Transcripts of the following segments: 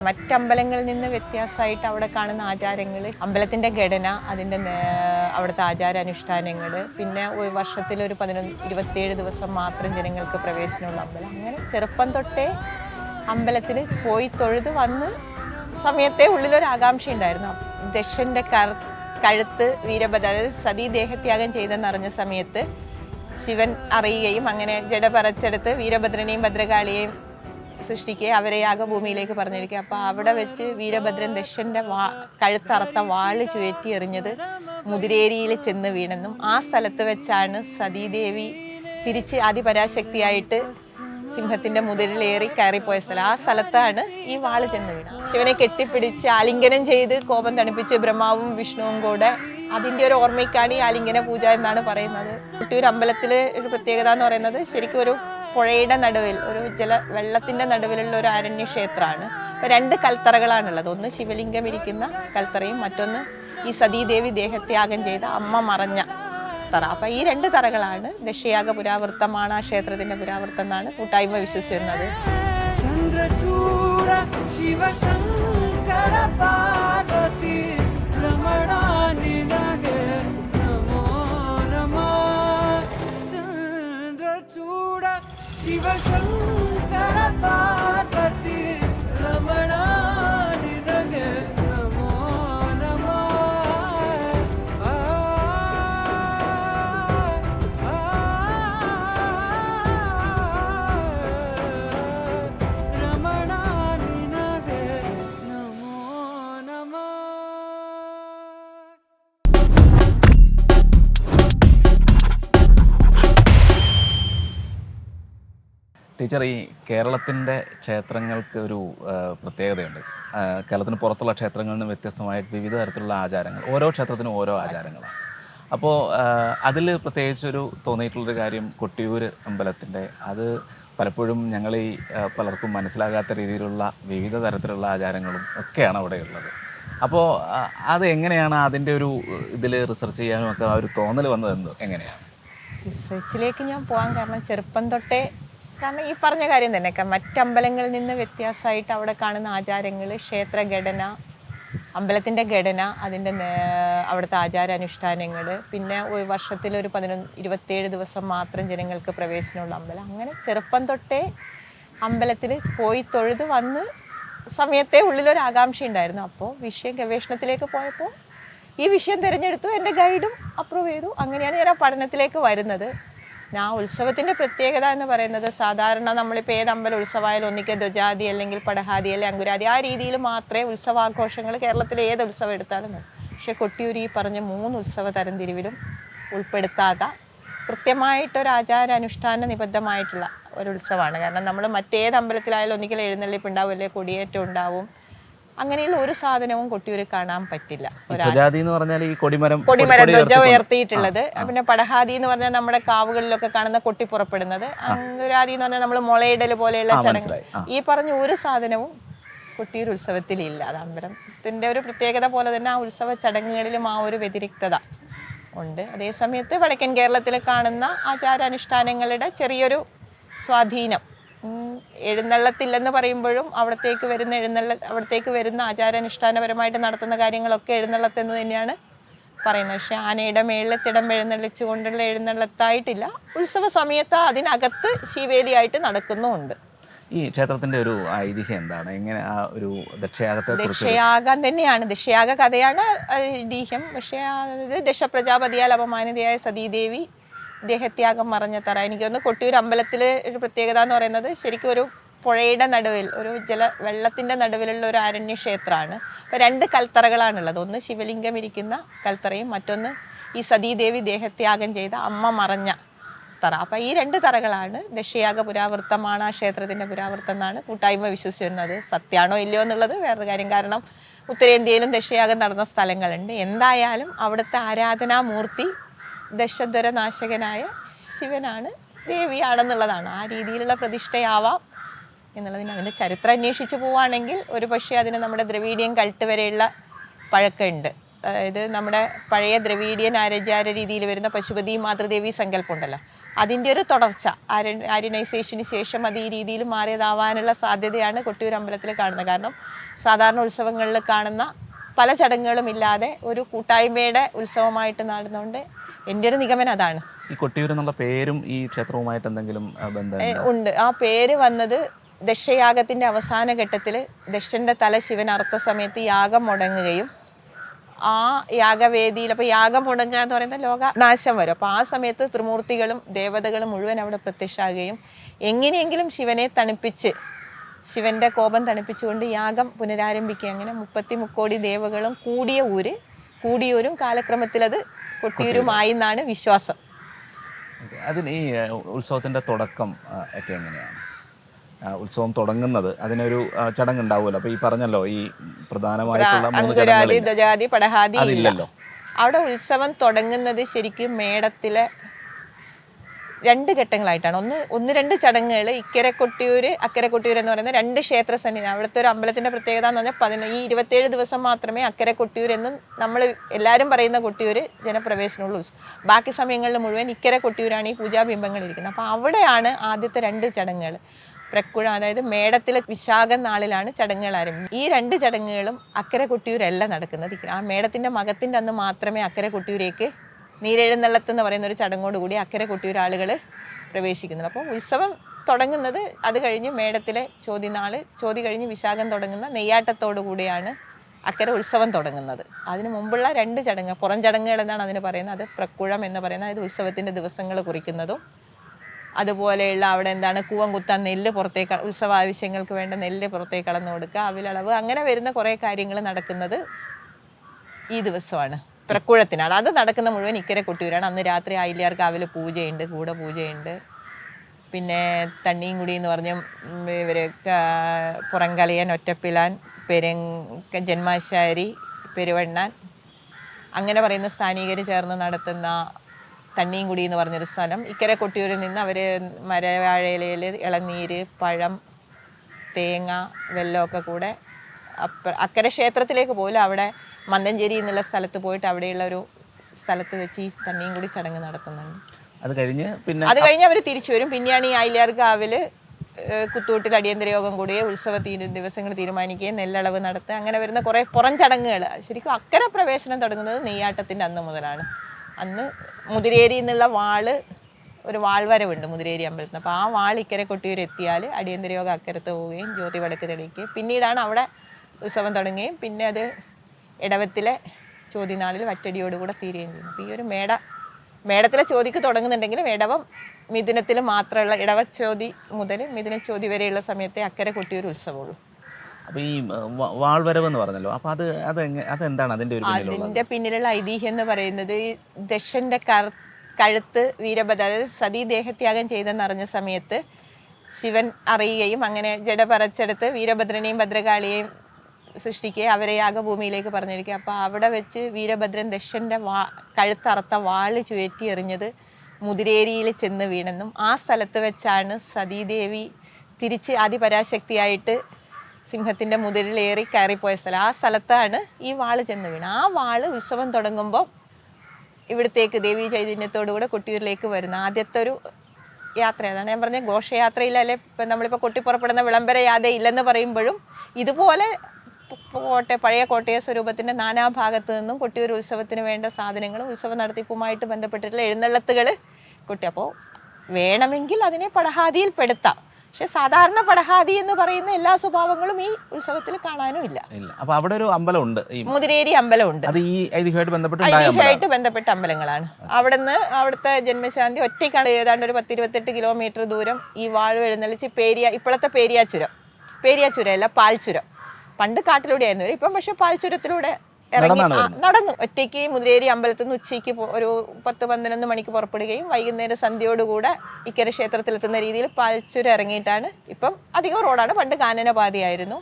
മറ്റമ്പലങ്ങളിൽ നിന്ന് വ്യത്യാസമായിട്ട് അവിടെ കാണുന്ന ആചാരങ്ങൾ അമ്പലത്തിന്റെ ഘടന അതിന്റെ നേ- അവിടുത്തെ ആചാരാനുഷ്ഠാനങ്ങൾ പിന്നെ ഒരു വർഷത്തിൽ ഒരു പതിനൊന്ന് ഇരുപത്തിയേഴ് ദിവസം മാത്രം ജനങ്ങൾക്ക് പ്രവേശനമുള്ള അമ്പലം. അങ്ങനെ ചെറുപ്പം തൊട്ടേ അമ്പലത്തിൽ പോയി തൊഴുത് വന്ന് സമയത്തെ ഉള്ളിലൊരു ആകാംക്ഷ ഉണ്ടായിരുന്നു. ദക്ഷന്റെ കർ കഴുത്ത് വീരഭദ്ര അതായത് സതീ ദേഹത്യാഗം ചെയ്തെന്നറിഞ്ഞ സമയത്ത് ശിവൻ അറിയുകയും അങ്ങനെ ജഡ പറച്ചെടുത്ത് വീരഭദ്രനെയും ഭദ്രകാളിയെയും സൃഷ്ടിക്കുക അവരെ യാഗഭൂമിയിലേക്ക് പറഞ്ഞിരിക്കുക അപ്പോൾ അവിടെ വെച്ച് വീരഭദ്രൻ ദക്ഷന്റെ വാ കഴുത്തറത്ത വാൾ ചുഴറ്റി എറിഞ്ഞത് മുതിരേരിയിൽ ചെന്ന് വീണെന്നും ആ സ്ഥലത്ത് വെച്ചാണ് സതീദേവി തിരിച്ച് ആദിപരാശക്തിയായിട്ട് സിംഹത്തിന്റെ മുതിരിലേറി കയറിപ്പോയ സ്ഥലം. ആ സ്ഥലത്താണ് ഈ വാൾ ചെന്ന് വീണത്. ശിവനെ കെട്ടിപ്പിടിച്ച് ആലിംഗനം ചെയ്ത് കോപം തണുപ്പിച്ച് ബ്രഹ്മാവും വിഷ്ണുവും കൂടെ അതിന്റെ ഒരു ഓർമ്മയ്ക്കാണ് ഈ ആലിംഗന പൂജ എന്നാണ് പറയുന്നത്. കുട്ടിയൂർ അമ്പലത്തിലെ ഒരു പ്രത്യേകത എന്ന് പറയുന്നത് ശരിക്കും ഒരു പുഴയുടെ നടുവിൽ ഒരു ജല വെള്ളത്തിന്റെ നടുവിലുള്ള ഒരു ആരണ്യക്ഷേത്രമാണ് അപ്പോൾ രണ്ട് കൽത്തറകളാണുള്ളത്. ഒന്ന് ശിവലിംഗം ഇരിക്കുന്ന കൽത്തറയും മറ്റൊന്ന് ഈ സതീദേവി ദേഹത്യാഗം ചെയ്ത അമ്മ മറഞ്ഞ തറ. അപ്പോൾ ഈ രണ്ട് തറകളാണ് ദക്ഷയാഗ പുരാവൃത്തമാണ് ആ ക്ഷേത്രത്തിന്റെ പുരാവൃത്തം എന്നാണ് കൂട്ടായ്മ വിശ്വസിച്ചിരുന്നത് ചന്ദ്രചൂട சிவசங்கர பாத ടീച്ചർ ഈ കേരളത്തിന്റെ ക്ഷേത്രങ്ങൾക്ക് ഒരു പ്രത്യേകതയുണ്ട്. കേരളത്തിന് പുറത്തുള്ള ക്ഷേത്രങ്ങളിൽ നിന്ന് വ്യത്യസ്തമായിട്ട് വിവിധ തരത്തിലുള്ള ആചാരങ്ങൾ ഓരോ ക്ഷേത്രത്തിനും ഓരോ ആചാരങ്ങളാണ്. അപ്പോൾ അതിൽ പ്രത്യേകിച്ചൊരു തോന്നിയിട്ടുള്ളൊരു കാര്യം കൊട്ടിയൂർ അമ്പലത്തിന്റെ അത് പലപ്പോഴും ഞങ്ങൾ ഈ പലർക്കും മനസ്സിലാകാത്ത രീതിയിലുള്ള വിവിധ തരത്തിലുള്ള ആചാരങ്ങളും ഒക്കെയാണ് അവിടെ ഉള്ളത്. അപ്പോൾ അത് എങ്ങനെയാണ് അതിന്റെ ഒരു ഇതിൽ റിസർച്ച് ചെയ്യാനും ഒക്കെ ആ ഒരു തോന്നൽ വന്നത് എന്ത് എങ്ങനെയാണ്? റിസർച്ചിലേക്ക് ഞാൻ പോകാൻ കാരണം ചെറുപ്പം തൊട്ടേ കാരണം ഈ പറഞ്ഞ കാര്യം തന്നെ മറ്റമ്പലങ്ങളിൽ നിന്ന് വ്യത്യാസമായിട്ട് അവിടെ കാണുന്ന ആചാരങ്ങൾ ക്ഷേത്ര ഘടന അമ്പലത്തിന്റെ ഘടന അതിന്റെ അവിടുത്തെ ആചാരാനുഷ്ഠാനങ്ങൾ പിന്നെ ഒരു വർഷത്തിൽ ഒരു പതിനൊന്ന് ഇരുപത്തേഴ് ദിവസം മാത്രം ജനങ്ങൾക്ക് പ്രവേശനമുള്ള അമ്പലം. അങ്ങനെ ചെറുപ്പം തൊട്ടേ അമ്പലത്തിൽ പോയി തൊഴുത് വന്ന് സമയത്തെ ഉള്ളിലൊരു ആകാംക്ഷ ഉണ്ടായിരുന്നു. അപ്പോൾ വിഷയം ഗവേഷണത്തിലേക്ക് പോയപ്പോൾ ഈ വിഷയം തിരഞ്ഞെടുത്തു എന്റെ ഗൈഡും അപ്രൂവ് ചെയ്തു. അങ്ങനെയാണ് ഞാൻ ആ പഠനത്തിലേക്ക് വരുന്നത്. ഞാൻ ഉത്സവത്തിന്റെ പ്രത്യേകത എന്ന് പറയുന്നത് സാധാരണ നമ്മളിപ്പോൾ ഏത് അമ്പല ഉത്സവമായാലും ഒന്നിക്കൽ ധ്വജാതി അല്ലെങ്കിൽ പടഹാതി അല്ലെങ്കിൽ അങ്കുരാതി ആ രീതിയിൽ മാത്രമേ ഉത്സവാഘോഷങ്ങൾ കേരളത്തിലെ ഏത് ഉത്സവം എടുത്താലും പക്ഷേ കൊട്ടിയൂരി പറഞ്ഞ മൂന്ന് ഉത്സവ തരംതിരിവിലും ഉൾപ്പെടുത്താത്ത കൃത്യമായിട്ടൊരു ആചാരാനുഷ്ഠാന നിബദ്ധമായിട്ടുള്ള ഒരു ഉത്സവമാണ്. കാരണം നമ്മൾ മറ്റേത് അമ്പലത്തിലായാലും ഒന്നിക്കൽ എഴുന്നള്ളിപ്പ് ഉണ്ടാവും അല്ലെങ്കിൽ കൊടിയേറ്റം ഉണ്ടാവും അങ്ങനെയുള്ള ഒരു സാധനവും കൊട്ടിയൂർ കാണാൻ പറ്റില്ല. എന്ന് പറഞ്ഞാൽ ഈ കൊടിമരം കൊടിമരം കൊടി ധ്വജ ഉയർത്തിയിട്ടുള്ളത്. പിന്നെ പടഹാദി എന്ന് പറഞ്ഞാൽ നമ്മുടെ കാവുകളിലൊക്കെ കാണുന്ന കൊട്ടി പുറപ്പെടുന്നത്. അങ്കുരാതി എന്ന് പറഞ്ഞാൽ നമ്മൾ മുളയിടൽ പോലെയുള്ള ചടങ്ങ്. ഈ പറഞ്ഞ ഒരു സാധനവും കൊട്ടിയൂർ ഉത്സവത്തിലില്ല അത് അമ്പലത്തിന്റെ ഒരു പ്രത്യേകത പോലെ തന്നെ ആ ഉത്സവ ചടങ്ങുകളിലും ആ ഒരു വ്യതിരിക്തത ഉണ്ട്. അതേസമയത്ത് വടക്കൻ കേരളത്തിൽ കാണുന്ന ആചാരാനുഷ്ഠാനങ്ങളുടെ ചെറിയൊരു സ്വാധീനം എഴുന്നള്ളത്തില്ലെന്ന് പറയുമ്പോഴും അവിടത്തേക്ക് വരുന്ന എഴുന്നള്ള അവിടത്തേക്ക് വരുന്ന ആചാരാനുഷ്ഠാനപരമായിട്ട് നടത്തുന്ന കാര്യങ്ങളൊക്കെ എഴുന്നള്ളത്ത് എന്ന് തന്നെയാണ് പറയുന്നത്. പക്ഷെ ആനയുടെ മേളിൽ തിടം എഴുന്നള്ളിച്ചു കൊണ്ടുള്ള എഴുന്നള്ളത്തായിട്ടില്ല. ഉത്സവ സമയത്ത് അതിനകത്ത് ശിവേലിയായിട്ട് നടക്കുന്നുമുണ്ട്. ഈ ക്ഷേത്രത്തിന്റെ ഒരു ഐതിഹ്യം എന്താണ്? എങ്ങനെ ആ ഒരു ദക്ഷയാഗത്തെ ദക്ഷയാഗം തന്നെയാണ്. ദക്ഷയാഗ കഥയാണ് ഐതിഹ്യം. പക്ഷേ അത് ദശപ്രജാപതിയാൽ അപമാനിതയായ സതീദേവി ദേഹത്യാഗം മറഞ്ഞ തറ. എനിക്ക് തോന്നുന്നു കൊട്ടിയൂർ അമ്പലത്തിൽ ഒരു പ്രത്യേകത എന്ന് പറയുന്നത് ശരിക്കും ഒരു പുഴയുടെ നടുവിൽ ഒരു ജല വെള്ളത്തിന്റെ നടുവിലുള്ള ഒരു അരണ്യ ക്ഷേത്രമാണ്. അപ്പോൾ രണ്ട് കൽത്തറകളാണുള്ളത്. ഒന്ന് ശിവലിംഗം ഇരിക്കുന്ന കൽത്തറയും മറ്റൊന്ന് ഈ സതീദേവി ദേഹത്യാഗം ചെയ്ത അമ്മ മറഞ്ഞ തറ. അപ്പം ഈ രണ്ട് തറകളാണ് ദക്ഷയാഗ പുരാവൃത്തമാണ് ആ ക്ഷേത്രത്തിന്റെ പുരാവൃത്തം എന്നാണ് കൂട്ടായ്മ വിശ്വസിച്ചിരുന്നത്. സത്യാണോ ഇല്ലയോ എന്നുള്ളത് വേറൊരു കാര്യം. കാരണം ഉത്തരേന്ത്യയിലും ദക്ഷയാഗം നടന്ന സ്ഥലങ്ങളുണ്ട്. എന്തായാലും അവിടുത്തെ ആരാധനാമൂർത്തി ദശദ്വര നാശകനായ ശിവനാണ് ദേവിയാണെന്നുള്ളതാണ്. ആ രീതിയിലുള്ള പ്രതിഷ്ഠയാവാം എന്നുള്ളതിന് അതിന്റെ ചരിത്രം അന്വേഷിച്ച് പോവുകയാണെങ്കിൽ ഒരു പക്ഷേ അതിന് നമ്മുടെ ദ്രവീഡിയൻ കൾട്ട് വരെയുള്ള പഴക്കമുണ്ട്. അതായത് നമ്മുടെ പഴയ ദ്രവീഡിയൻ ആരചാര രീതിയിൽ വരുന്ന പശുപതി മാതൃദേവി സങ്കല്പമുണ്ടല്ലോ. അതിന്റെ ഒരു തുടർച്ച ആര്യ ആര്യനൈസേഷന് ശേഷം അത് ഈ രീതിയിൽ മാറിയതാവാനുള്ള സാധ്യതയാണ് കൊട്ടിയൂർ അമ്പലത്തിൽ കാണുന്നത്. കാരണം സാധാരണ ഉത്സവങ്ങളിൽ കാണുന്ന പല ചടങ്ങുകളും ഇല്ലാതെ ഒരു കൂട്ടായ്മയുടെ ഉത്സവമായിട്ട് നടന്നുകൊണ്ട് എന്റെ ഒരു നിഗമനം അതാണ്. ഈ കൊട്ടിയൂർ എന്നുള്ള പേരും ഈ ക്ഷേത്രവുമായിട്ട് എന്തെങ്കിലും ബന്ധം ഉണ്ട്. ആ പേര് വന്നത് ദക്ഷയാഗത്തിന്റെ അവസാന ഘട്ടത്തിൽ ദക്ഷന്റെ തല ശിവൻ അറുത്ത സമയത്ത് യാഗം മുടങ്ങുകയും ആ യാഗവേദിയിൽ അപ്പോൾ യാഗം മുടങ്ങുക എന്ന് പറയുന്നത് ലോക നാശം വരും. അപ്പോൾ ആ സമയത്ത് ത്രിമൂർത്തികളും ദേവതകളും മുഴുവൻ അവിടെ പ്രത്യക്ഷമാകുകയും എങ്ങനെയെങ്കിലും ശിവനെ തണുപ്പിച്ച് ശിവന്റെ കോപം തണുപ്പിച്ചുകൊണ്ട് യാഗം പുനരാരംഭിക്കുക. അങ്ങനെ മുപ്പത്തി മുക്കോടി ദേവകളും കൂടിയ ഊര് കൂടിയൂരും കാലക്രമത്തിൽ അത് കൊട്ടിയൂരുമായി എന്നാണ് വിശ്വാസം. അതിന് ഈ ഉത്സവത്തിന്റെ തുടക്കം ഒക്കെ എങ്ങനെയാണ്? ഉത്സവം തുടങ്ങുന്നത് അതിനൊരു ചടങ്ങ് ഉണ്ടാവുമല്ലോ അപ്പൊ ഈ പറഞ്ഞല്ലോ ഈ പ്രധാനമായിട്ടുള്ള മൂന്ന് അങ്കുരാതി ചടങ്ങുകളില്ല ധ്വജാതി പടഹാതി ഇല്ല. അതില്ലല്ലോ. അവിടെ ഉത്സവം തുടങ്ങുന്നത് ശരിക്കും മേടത്തിലെ രണ്ട് ഘട്ടങ്ങളായിട്ടാണ്. ഒന്ന് ഒന്ന് രണ്ട് ചടങ്ങുകൾ ഇക്കരെ കൊട്ടിയൂര് അക്കരെ കൊട്ടിയൂർ എന്ന് പറയുന്ന രണ്ട് ക്ഷേത്ര സന്നിധി അവിടുത്തെ ഒരു അമ്പലത്തിന്റെ പ്രത്യേകത എന്ന് പറഞ്ഞാൽ പതിന ഈ ഇരുപത്തേഴ് ദിവസം മാത്രമേ അക്കരെ കൊട്ടിയൂർ എന്ന് നമ്മൾ എല്ലാവരും പറയുന്ന കൊട്ടിയൂർ ജനപ്രവേശനമുള്ളൂ. ബാക്കി സമയങ്ങളിൽ മുഴുവൻ ഇക്കരെ കൊട്ടിയൂരാണ് ഈ പൂജാബിംബങ്ങൾ ഇരിക്കുന്നത്. അപ്പോൾ അവിടെയാണ് ആദ്യത്തെ രണ്ട് ചടങ്ങുകൾ പ്രക്കുഴ അതായത് മേടത്തിലെ വിശാഖ നാളിലാണ് ചടങ്ങുകൾ ആരംഭിക്കുന്നത് ഈ രണ്ട് ചടങ്ങുകളും അക്കരെ കൊട്ടിയൂരല്ല നടക്കുന്നത്. ആ മേടത്തിന്റെ മകത്തിന്റെ അന്ന് മാത്രമേ അക്കരെ കൊട്ടിയൂരേക്ക് നീരെഴുന്നള്ളത്ത് എന്ന് പറയുന്ന ഒരു ചടങ്ങോടുകൂടി അക്കരെ കൊട്ടിയൂർ ആളുകൾ പ്രവേശിക്കുന്നത് അപ്പോൾ ഉത്സവം തുടങ്ങുന്നത് അത് കഴിഞ്ഞ് മേടത്തിലെ ചോദ്യനാൾ ചോതി കഴിഞ്ഞ് വിശാഖം തുടങ്ങുന്ന നെയ്യാട്ടത്തോടു കൂടിയാണ് അക്കരെ ഉത്സവം തുടങ്ങുന്നത്. അതിന് മുമ്പുള്ള രണ്ട് ചടങ്ങ് പുറം ചടങ്ങുകൾ എന്നാണ് അതിന് പറയുന്നത്. അത് പ്രക്കുഴം എന്ന് പറയുന്നത്. അതായത് ഉത്സവത്തിന്റെ ദിവസങ്ങൾ കുറിക്കുന്നതും. അതുപോലെയുള്ള അവിടെ എന്താണ് കൂവം കുത്താൻ നെല്ല് പുറത്തേക്ക് ഉത്സവ ആവശ്യങ്ങൾക്ക് വേണ്ട നെല്ല് പുറത്തേക്ക് കളന്നു കൊടുക്കുക അവിലളവ് അങ്ങനെ വരുന്ന കുറേ കാര്യങ്ങൾ നടക്കുന്നത് ഈ ദിവസമാണ്. പ്രക്കുഴത്തിനാണ് അത് നടക്കുന്ന മുഴുവൻ ഇക്കരെ കൊട്ടിയൂരാണ്. അന്ന് രാത്രി ആയില്യാർ കാവിൽ പൂജയുണ്ട് കൂടെ പൂജയുണ്ട്. പിന്നെ തണ്ണിയും കുടി എന്ന് പറഞ്ഞ ഇവർ പുറംകളിയൻ ഒറ്റപ്പിലാൻ പെരുങ്ക ജന്മാശാരി പെരുവണ്ണാൻ അങ്ങനെ പറയുന്ന സ്ഥാനീകർ ചേർന്ന് നടത്തുന്ന തണ്ണിയും കുടി എന്ന് പറഞ്ഞൊരു സ്ഥലം. ഇക്കരെ കൊട്ടിയൂരിൽ നിന്ന് അവർ മരവാഴയിലയിൽ ഇളനീര് പഴം തേങ്ങ വെല്ലമൊക്കെ കൂടെ അപ്പ അക്കരെ ക്ഷേത്രത്തിലേക്ക് പോലും അവിടെ മന്തഞ്ചേരി എന്നുള്ള സ്ഥലത്ത് പോയിട്ട് അവിടെയുള്ള ഒരു സ്ഥലത്ത് വെച്ച് ഈ തണ്ണിയും കൂടി ചടങ്ങ് നടത്തുന്നുണ്ട്. അത് കഴിഞ്ഞ് പിന്നെ അത് കഴിഞ്ഞ് അവർ തിരിച്ചു വരും. പിന്നെയാണ് ഈ ആയില്യാർ കാവിൽ ഏഹ് കുത്തൂട്ടിൽ അടിയന്തര യോഗം കൂടുകയും ഉത്സവ തീരു ദിവസങ്ങൾ തീരുമാനിക്കുകയും നെല്ലളവ് നടത്തുക. അങ്ങനെ വരുന്ന കുറേ പുറം ചടങ്ങുകൾ ശരിക്കും അക്കരെ പ്രവേശനം തുടങ്ങുന്നത് നെയ്യാട്ടത്തിന്റെ അന്ന് മുതലാണ്. അന്ന് മുതിരേരി എന്നുള്ള വാൾ ഒരു വാൾവരവുണ്ട് മുതിരേരി അമ്പലത്തിൽ. അപ്പോൾ ആ വാൾ ഇക്കരെ കൊട്ടിയൂർ എത്തിയാൽ അടിയന്തര യോഗം അക്കരത്ത് പോവുകയും ജ്യോതി വിളക്ക് തെളിയിക്കുകയും പിന്നീടാണ് അവിടെ ഉത്സവം തുടങ്ങുകയും പിന്നെ അത് ഇടവത്തിലെ ചോദ്യനാളിൽ വറ്റടിയോടുകൂടെ തീരുകയും ചെയ്യുന്നു അപ്പോൾ ഈ ഒരു മേട മേടത്തിലെ ചോദിക്ക് തുടങ്ങുന്നുണ്ടെങ്കിൽ ഇടവം മിഥുനത്തിൽ മാത്രമുള്ള ഇടവച്ചോതി മുതൽ മിഥുനച്ചോതി വരെയുള്ള സമയത്തെ അക്കരെ കൊട്ടിയൊരു ഉത്സവമുള്ളൂ. അപ്പോൾ ഈ വാൾവരവ് എന്ന് പറഞ്ഞല്ലോ. അപ്പോൾ അത് അത് അതെന്താണ് അതിന്റെ ഒരു അതിന്റെ പിന്നിലുള്ള ഐതിഹ്യം എന്ന് പറയുന്നത് ഈ ദക്ഷന്റെ കർ കഴുത്ത് വീരഭദ്ര അതായത് സതീ ദേഹത്യാഗം ചെയ്തെന്ന് അറിഞ്ഞ സമയത്ത് ശിവൻ അറിയുകയും അങ്ങനെ ജഡ പറച്ചെടുത്ത് വീരഭദ്രനെയും ഭദ്രകാളിയെയും സൃഷ്ടിക്കുകയും അവരെ യാഗഭൂമിയിലേക്ക് പറഞ്ഞിരിക്കുക അപ്പോൾ അവിടെ വെച്ച് വീരഭദ്രൻ ദക്ഷന്റെ വാ കഴുത്തറത്ത വാൾ ചുഴറ്റി എറിഞ്ഞത് മുതിരേരിയിൽ ചെന്ന് വീണെന്നും ആ സ്ഥലത്ത് വെച്ചാണ് സതീദേവി തിരിച്ച് ആദിപരാശക്തിയായിട്ട് സിംഹത്തിന്റെ മുതിരിലേറി കയറിപ്പോയ സ്ഥലം. ആ സ്ഥലത്താണ് ഈ വാൾ ചെന്ന് വീണ് ആ വാൾ ഉത്സവം തുടങ്ങുമ്പോൾ ഇവിടത്തേക്ക് ദേവി ചൈതന്യത്തോടു കൂടെ കൊട്ടിയൂരിലേക്ക് വരുന്ന ആദ്യത്തെ ഒരു യാത്ര. അതാണ് ഞാൻ പറഞ്ഞ ഘോഷയാത്രയിലല്ലേ ഇപ്പം നമ്മളിപ്പോൾ കൊട്ടിപ്പുറപ്പെടുന്ന വിളംബര യാത ഇല്ലെന്ന് പറയുമ്പോഴും ഇതുപോലെ കോട്ടയ പഴയ കോട്ടയ സ്വരൂപത്തിന്റെ നാനാഭാഗത്തു നിന്നും കൊട്ടിയൂർ ഉത്സവത്തിന് വേണ്ട സാധനങ്ങൾ ഉത്സവ നടത്തിപ്പുമായിട്ട് ബന്ധപ്പെട്ടിട്ടുള്ള എഴുന്നള്ളത്തുകൾ. കൊട്ടി അപ്പോൾ വേണമെങ്കിൽ അതിനെ പടഹാദിയിൽ പെടുത്താം. പക്ഷെ സാധാരണ പടഹാദി എന്ന് പറയുന്ന എല്ലാ സ്വഭാവങ്ങളും ഈ ഉത്സവത്തിൽ കാണാനും ഇല്ല. അപ്പൊ അവിടെ ഒരു അമ്പലം ഉണ്ട് മുതിരേരി അമ്പലമുണ്ട്. അത് ഈ ഐതിഹ്യമായിട്ട് ബന്ധപ്പെട്ട അമ്പലങ്ങളാണ്. അവിടുന്ന് അവിടുത്തെ ജന്മശാന്തി ഒറ്റയ്ക്കാണ്. ഏതാണ്ട് ഒരു പത്തിരുപത്തെട്ട് കിലോമീറ്റർ ദൂരം ഈ വാഴ എഴുന്നള്ളിച്ച് പേരിയ ഇപ്പോഴത്തെ പേരിയ ചുരം പേരിയ ചുരം അല്ല പാൽ ചുരം പണ്ട് കാട്ടിലൂടെ ആയിരുന്നു ഇപ്പം പക്ഷെ പാൽച്ചുരത്തിലൂടെ ഇറങ്ങി നടന്നു. ഒറ്റയ്ക്ക് മുതിരേരി അമ്പലത്തിൽ നിന്ന് ഉച്ചയ്ക്ക് ഒരു പത്ത് പന്ത്രണ്ട് മണിക്ക് പുറപ്പെടുകയും വൈകുന്നേരം സന്ധ്യയോടുകൂടെ ഇക്കര ക്ഷേത്രത്തിൽ എത്തുന്ന രീതിയിൽ പാൽച്ചുര ഇറങ്ങിയിട്ടാണ് ഇപ്പം അധികം റോഡാണ്. പണ്ട് കാനനപാതയായിരുന്നു.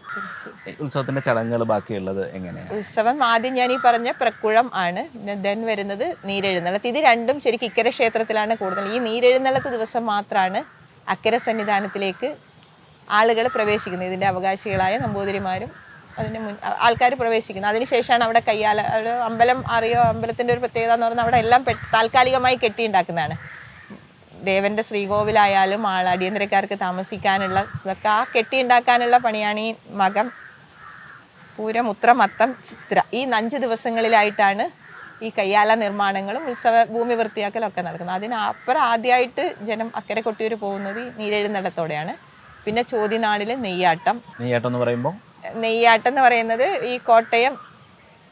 ഉത്സവത്തിന്റെ ചടങ്ങുകൾ ബാക്കിയുള്ളത് എങ്ങനെയാണ് ഉത്സവം ആദ്യം ഞാൻ ഈ പറഞ്ഞ പ്രക്കുഴം ആണ്. ദെൻ വരുന്നത് നീരെഴുന്നള്ളത്ത്. ഇത് രണ്ടും ശരിക്കും ഇക്കര ക്ഷേത്രത്തിലാണ് കൂടുതൽ. ഈ നീരെഴുന്നള്ളത്ത് ദിവസം മാത്രമാണ് അക്കര സന്നിധാനത്തിലേക്ക് ആളുകൾ പ്രവേശിക്കുന്നത്. ഇതിന്റെ അവകാശികളായ നമ്പൂതിരിമാരും അതിന് മുൻ ആൾക്കാർ പ്രവേശിക്കുന്നത് അതിനുശേഷമാണ് അവിടെ കയ്യാല അവിടെ അമ്പലം അറിയോ? അമ്പലത്തിന്റെ ഒരു പ്രത്യേകത എന്ന് പറഞ്ഞാൽ അവിടെ എല്ലാം താൽക്കാലികമായി കെട്ടിയുണ്ടാക്കുന്നതാണ്. ദേവന്റെ ശ്രീകോവിലായാലും ആൾ അടിയന്തരക്കാർക്ക് താമസിക്കാനുള്ള ഇതൊക്കെ ആ കെട്ടിയുണ്ടാക്കാനുള്ള പണിയാണ് ഈ മകം. പൂരം അത്തം ചിത്ര. ഈ അഞ്ച് ദിവസങ്ങളിലായിട്ടാണ് ഈ കയ്യാല നിർമ്മാണങ്ങളും ഉത്സവ ഭൂമി വൃത്തിയാക്കലൊക്കെ നടക്കുന്നത്. അതിനപ്പുറം ആദ്യമായിട്ട് ജനം അക്കരെ കൊട്ടിയൂർ പോകുന്നത് നീരെഴുന്നടത്തോടെയാണ്. പിന്നെ ചോദ്യനാളിൽ നെയ്യാട്ടം. നെയ്യാട്ടം എന്ന് പറയുമ്പോൾ നെയ്യാട്ടം എന്ന് പറയുന്നത് ഈ കോട്ടയം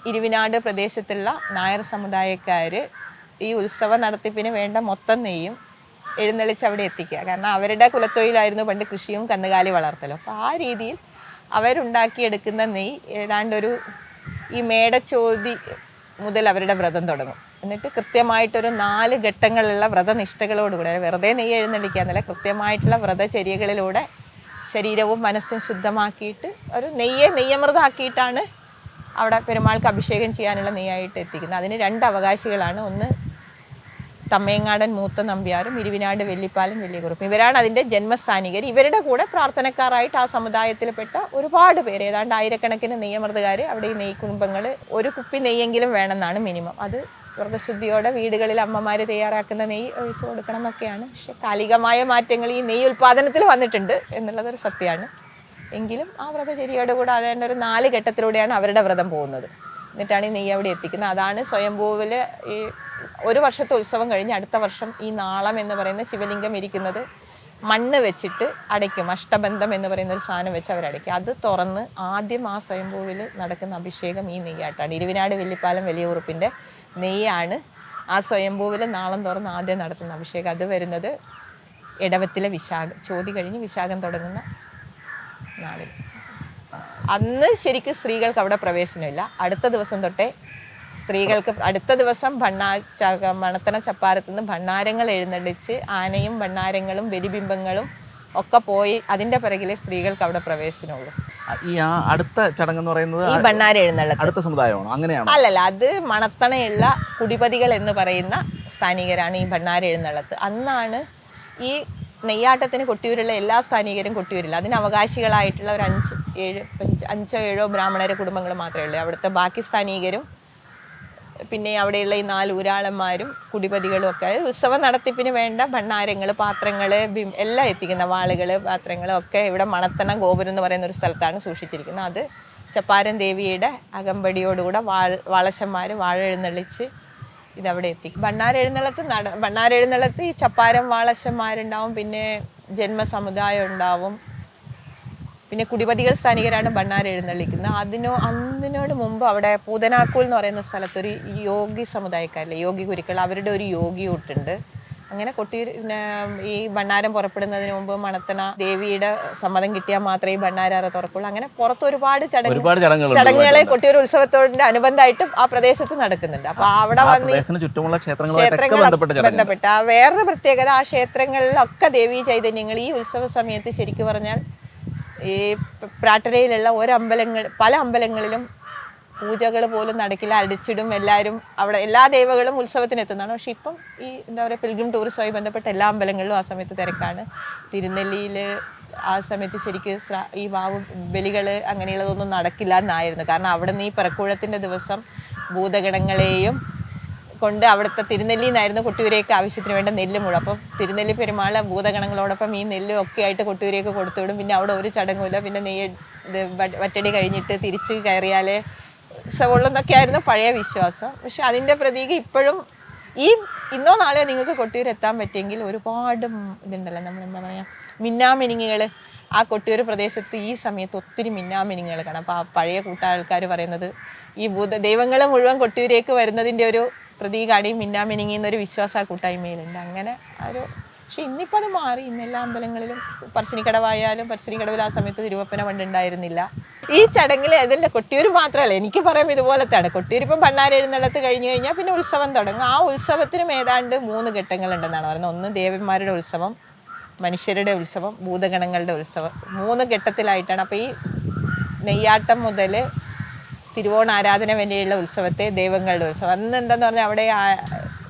ഇരുവിനാട് പ്രദേശത്തുള്ള നായർ സമുദായക്കാർ ഈ ഉത്സവ നടത്തിപ്പിന് വേണ്ട മൊത്തം നെയ്യും എഴുന്നള്ളിച്ച് അവിടെ എത്തിക്കുക. കാരണം അവരുടെ കുലത്തൊഴിലായിരുന്നു പണ്ട് കൃഷിയും കന്നുകാലി വളർത്തലും. അപ്പോൾ ആ രീതിയിൽ അവരുണ്ടാക്കിയെടുക്കുന്ന നെയ്യ് ഏതാണ്ടൊരു ഈ മേടച്ചോതി മുതൽ അവരുടെ വ്രതം തുടങ്ങും. എന്നിട്ട് കൃത്യമായിട്ടൊരു നാല് ഘട്ടങ്ങളുള്ള വ്രതനിഷ്ഠകളോടുകൂടി വെറുതെ നെയ്യ് എഴുന്നള്ളിക്കുക എന്നല്ല കൃത്യമായിട്ടുള്ള വ്രതചര്യകളിലൂടെ ശരീരവും മനസ്സും ശുദ്ധമാക്കിയിട്ട് ഒരു നെയ്യെ നെയ്യമൃതാക്കിയിട്ടാണ് അവിടെ പെരുമാൾക്ക് അഭിഷേകം ചെയ്യാനുള്ള നെയ്യായിട്ട് എത്തിക്കുന്നത്. അതിന് രണ്ട് അവകാശികളാണ്. ഒന്ന് തമ്മയങ്ങാടൻ മൂത്ത നമ്പ്യാരും ഇരുവിനാട് വെല്ലിപ്പാലൻ വലിയ കുറുപ്പും ഇവരാണ് അതിന്റെ ജന്മസ്ഥാനികർ. ഇവരുടെ കൂടെ പ്രാർത്ഥനക്കാരായിട്ട് ആ സമുദായത്തിൽപ്പെട്ട ഒരുപാട് പേര്. ഏതാണ്ട് ആയിരക്കണക്കിന് നെയ്യമൃതകാർ അവിടെ ഈ നെയ് കുടുംബങ്ങൾ ഒരു കുപ്പി നെയ്യെങ്കിലും വേണമെന്നാണ് മിനിമം. അത് വ്രതശുദ്ധിയോടെ വീടുകളിൽ അമ്മമാർ തയ്യാറാക്കുന്ന നെയ്യ് ഒഴിച്ചു കൊടുക്കണം എന്നൊക്കെയാണ്. പക്ഷെ കാലികമായ മാറ്റങ്ങൾ ഈ നെയ്യ് ഉൽപ്പാദനത്തിൽ വന്നിട്ടുണ്ട് എന്നുള്ളതൊരു സത്യമാണ്. എങ്കിലും ആ വ്രതചര്യയോട് കൂടെ അതേന്റെ ഒരു നാല് ഘട്ടത്തിലൂടെയാണ് അവരുടെ വ്രതം പോകുന്നത്. എന്നിട്ടാണ് ഈ നെയ്യ് അവിടെ എത്തിക്കുന്നത്. അതാണ് സ്വയംഭൂവിൽ ഈ ഒരു വർഷത്തെ ഉത്സവം കഴിഞ്ഞ് അടുത്ത വർഷം ഈ നാളം എന്ന് പറയുന്ന ശിവലിംഗം ഇരിക്കുന്നത് മണ്ണ് വെച്ചിട്ട് അടയ്ക്കും. അഷ്ടബന്ധം എന്ന് പറയുന്ന ഒരു സാധനം വെച്ച് അവരടയ്ക്കും അത് തുറന്ന് ആദ്യം ആ സ്വയംഭൂവിൽ നടക്കുന്ന അഭിഷേകം ഈ നെയ്യാട്ടാണ്. ഇരുവിനാട് വെല്ലിപ്പാലം വലിയ ഉറുപ്പിന്റെ നെയ്യാണ് ആ സ്വയംഭൂവിൽ നാളം തുറന്ന് ആദ്യം നടത്തുന്ന അഭിഷേകം. അത് വരുന്നത് ഇടവത്തിലെ വിശാഖം ചോതി കഴിഞ്ഞ് വിശാഖം തുടങ്ങുന്ന നാളിൽ. അന്ന് ശരിക്കും സ്ത്രീകൾക്ക് അവിടെ പ്രവേശനമില്ല. അടുത്ത ദിവസം തൊട്ടേ സ്ത്രീകൾക്ക് അടുത്ത ദിവസം ഭണ്ണാ ചക മണത്തണ ചപ്പാരത്തു നിന്ന് ഭണ്ണാരങ്ങൾ എഴുന്നള്ളിച്ച് ആനയും ഭണ്ണാരങ്ങളും ബലിബിംബങ്ങളും ഒക്കെ പോയി അതിന്റെ പിറകിലെ സ്ത്രീകൾക്ക് അവിടെ പ്രവേശനമുള്ളൂ. ഈ ആ അടുത്ത ചടങ്ങ് എന്ന് പറയുന്നത് ഈ ഭണ്ണാര എഴുന്നള്ളത്ത്. അടുത്ത സമുദായമാണോ? അങ്ങനെയാണ്? അല്ലല്ല അത് മണത്തണയുള്ള കുടിപതികൾ എന്ന് പറയുന്ന സ്ഥാനികരാണ് ഈ ഭണ്ണാര എഴുന്നള്ളത്ത്. അന്നാണ് ഈ നെയ്യാട്ടത്തിന് കൊട്ടിയൂരുള്ള എല്ലാ സ്ഥാനികരും കൊട്ടിയൂരില്ല. അതിന് അവകാശികളായിട്ടുള്ള ഒരു അഞ്ച് ഏഴ് അഞ്ച് ഏഴോ ബ്രാഹ്മണരെ കുടുംബങ്ങൾ മാത്രമേ ഉള്ളൂ. അവിടുത്തെ ബാക്കി സ്ഥാനീകരും പിന്നെ അവിടെയുള്ള ഈ നാല് ഊരാളന്മാരും കുടിപതികളും ഒക്കെ. ഉത്സവ നടത്തിപ്പിന് വേണ്ട ഭണ്ണാരങ്ങൾ പാത്രങ്ങൾ എല്ലാം എത്തിക്കുന്ന വാളുകൾ പാത്രങ്ങൾ ഒക്കെ ഇവിടെ മണത്തണ ഗോപുരം എന്ന് പറയുന്ന ഒരു സ്ഥലത്താണ് സൂക്ഷിച്ചിരിക്കുന്നത്. അത് ചപ്പാരൻ ദേവിയുടെ അകമ്പടിയോടുകൂടെ വാൾ വാളശന്മാർ വാഴ എഴുന്നള്ളിച്ച് ഇതവിടെ എത്തി. ഭണ്ണാര എഴുന്നള്ളത്ത് നട ഭണ്ണാര എഴുന്നള്ളത്ത് ഈ ചപ്പാരം വാളശന്മാരുണ്ടാവും പിന്നെ ജന്മസമുദായം ഉണ്ടാവും. പിന്നെ കുടിപതികൾ സ്ഥാനികരാണ് ഭണ്ണാര എഴുന്നള്ളിക്കുന്നത് അതിനോ അതിനോട് മുമ്പ് അവിടെ പൂതനാക്കൂൽ എന്ന് പറയുന്ന സ്ഥലത്തൊരു യോഗി സമുദായക്കാരില്ലേ യോഗി ഗുരുക്കൾ അവരുടെ ഒരു യോഗി ഊട്ടുണ്ട് അങ്ങനെ കൊട്ടി ഈ ഭണ്ണാരം പുറപ്പെടുന്നതിന് മുമ്പ് മണത്തണ ദേവിയുടെ സമ്മതം കിട്ടിയാൽ മാത്രമേ ഈ ഭണ്ണാര തുറക്കുള്ളൂ. അങ്ങനെ പുറത്ത് ഒരുപാട് ചടങ്ങ് ചടങ്ങുകളെ കൊട്ടിയൂർ ഉത്സവത്തോടിന്റെ അനുബന്ധമായിട്ട് ആ പ്രദേശത്ത് നടക്കുന്നുണ്ട്. അപ്പൊ അവിടെ വന്ന് ചുറ്റുമുള്ള ക്ഷേത്രങ്ങൾ ബന്ധപ്പെട്ട ആ വേറൊരു പ്രത്യേകത ആ ക്ഷേത്രങ്ങളിലൊക്കെ ദേവീ ചൈതന്യങ്ങൾ ഈ ഉത്സവ സമയത്ത് ശരിക്കും പറഞ്ഞാൽ ഈ പ്രാട്ടരയിലുള്ള ഒരമ്പലങ്ങൾ പല അമ്പലങ്ങളിലും പൂജകൾ പോലും നടക്കില്ല അടിച്ചിടും എല്ലാവരും അവിടെ എല്ലാ ദൈവങ്ങളും ഉത്സവത്തിന് എത്തുന്നതാണ് പക്ഷെ ഇപ്പം ഈ എന്താ പറയുക പിൽഗ്രിം ടൂറിസവുമായി ബന്ധപ്പെട്ട എല്ലാ അമ്പലങ്ങളിലും ആ സമയത്ത് തിരക്കാണ്. തിരുനെല്ലിയിൽ ആ സമയത്ത് ശരിക്ക് ഈ വാവ് ബലികൾ അങ്ങനെയുള്ളതൊന്നും നടക്കില്ല എന്നായിരുന്നു. കാരണം അവിടെ നിന്ന് ഈ പിറക്കൂഴത്തിന്റെ ദിവസം ഭൂതഗണങ്ങളെയും കൊണ്ട് അവിടുത്തെ തിരുനെല്ലി നിന്നായിരുന്നു കൊട്ടിയൂരേക്ക് ആവശ്യത്തിന് വേണ്ട നെല്ല് മുഴുവൻ. അപ്പം തിരുനെല്ലി പെരുമാൾ ഭൂതഗണങ്ങളോടൊപ്പം ഈ നെല്ലും ഒക്കെ ആയിട്ട് കൊട്ടിയൂരേക്ക് കൊടുത്തു വിടും പിന്നെ അവിടെ ഒരു ചടങ്ങുമില്ല. പിന്നെ നെയ്യ് വറ്റടി കഴിഞ്ഞിട്ട് തിരിച്ച് കയറിയാലേ ഉത്സവമുള്ളെന്നൊക്കെ ആയിരുന്നു പഴയ വിശ്വാസം. പക്ഷെ അതിന്റെ പ്രതീകം ഇപ്പോഴും ഈ ഇന്നോ നാളെയോ നിങ്ങൾക്ക് കൊട്ടിയൂർ എത്താൻ പറ്റിയെങ്കിൽ ഒരുപാട് ഇതുണ്ടല്ലോ. നമ്മൾ എന്താ പറയുക മിന്നാമിനിങ്ങുകൾ. ആ കൊട്ടിയൂർ പ്രദേശത്ത് ഈ സമയത്ത് ഒത്തിരി മിന്നാമിനിങ്ങുകൾ കാണാം അപ്പോൾ ആ പഴയ കൂട്ടാൾക്കാർ പറയുന്നത് ഈ ഭൂത ദൈവങ്ങൾ മുഴുവൻ കൊട്ടിയൂരേക്ക് വരുന്നതിന്റെ ഒരു പ്രതീകമാണ് ഈ മിന്നാമിനിങ്ങി എന്നൊരു വിശ്വാസം ആ കൂട്ടായ്മയിലുണ്ട്. അങ്ങനെ ഒരു പക്ഷെ ഇന്നിപ്പോൾ അത് മാറി. ഇന്ന് എല്ലാ അമ്പലങ്ങളിലും പറശ്ശിനിക്കടവായാലും പറശ്ശിനിക്കടവിൽ ആ സമയത്ത് തിരുവപ്പന പണ്ടുണ്ടായിരുന്നില്ല ഈ ചടങ്ങിൽ അതല്ല കൊട്ടിയൂർ മാത്രമല്ല എനിക്ക് പറയാം ഇതുപോലത്തെയാണ്. കൊട്ടിയൂർ ഇപ്പം ഭണ്ണാര എഴുന്നള്ളത്ത് കഴിഞ്ഞു കഴിഞ്ഞാൽ പിന്നെ ഉത്സവം തുടങ്ങും. ആ ഉത്സവത്തിനും ഏതാണ്ട് മൂന്ന് ഘട്ടങ്ങളുണ്ടെന്നാണ് പറയുന്നത്. ഒന്ന് ദേവന്മാരുടെ ഉത്സവം മനുഷ്യരുടെ ഉത്സവം ഭൂതഗണങ്ങളുടെ ഉത്സവം. മൂന്ന് ഘട്ടത്തിലായിട്ടാണ്. അപ്പോൾ ഈ നെയ്യാട്ടം മുതൽ തിരുവോണ ആരാധന വരെയുള്ള ഉത്സവത്തെ ദൈവങ്ങളുടെ ഉത്സവം. അന്ന് എന്താന്ന് പറഞ്ഞാൽ അവിടെ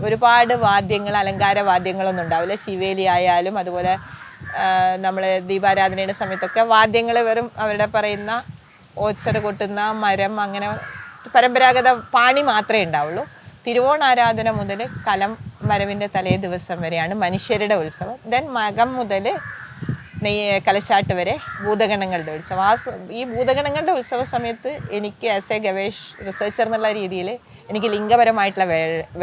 ഒരുപാട് വാദ്യങ്ങൾ അലങ്കാര വാദ്യങ്ങളൊന്നും ഉണ്ടാവില്ല. ശിവേലി ആയാലും അതുപോലെ നമ്മൾ ദീപാരാധനയുടെ സമയത്തൊക്കെ വാദ്യങ്ങൾ വെറും അവരുടെ പറയുന്ന ഓച്ചറ കൊട്ടുന്ന മരം അങ്ങനെ പരമ്പരാഗത പാണി മാത്രമേ ഉണ്ടാവുള്ളൂ. തിരുവോണാരാധന മുതൽ കലം വരവിന്റെ തലേ ദിവസം വരെയാണ് മനുഷ്യരുടെ ഉത്സവം. ദെൻ മകം മുതൽ നെയ്യ് കലശാട്ട് വരെ ഭൂതഗണങ്ങളുടെ ഉത്സവം. ആ ഈ ഭൂതഗണങ്ങളുടെ ഉത്സവ സമയത്ത് എനിക്ക് ആസ് എ ഗവേഷ് റിസർച്ചർ എന്നുള്ള രീതിയിൽ എനിക്ക് ലിംഗപരമായിട്ടുള്ള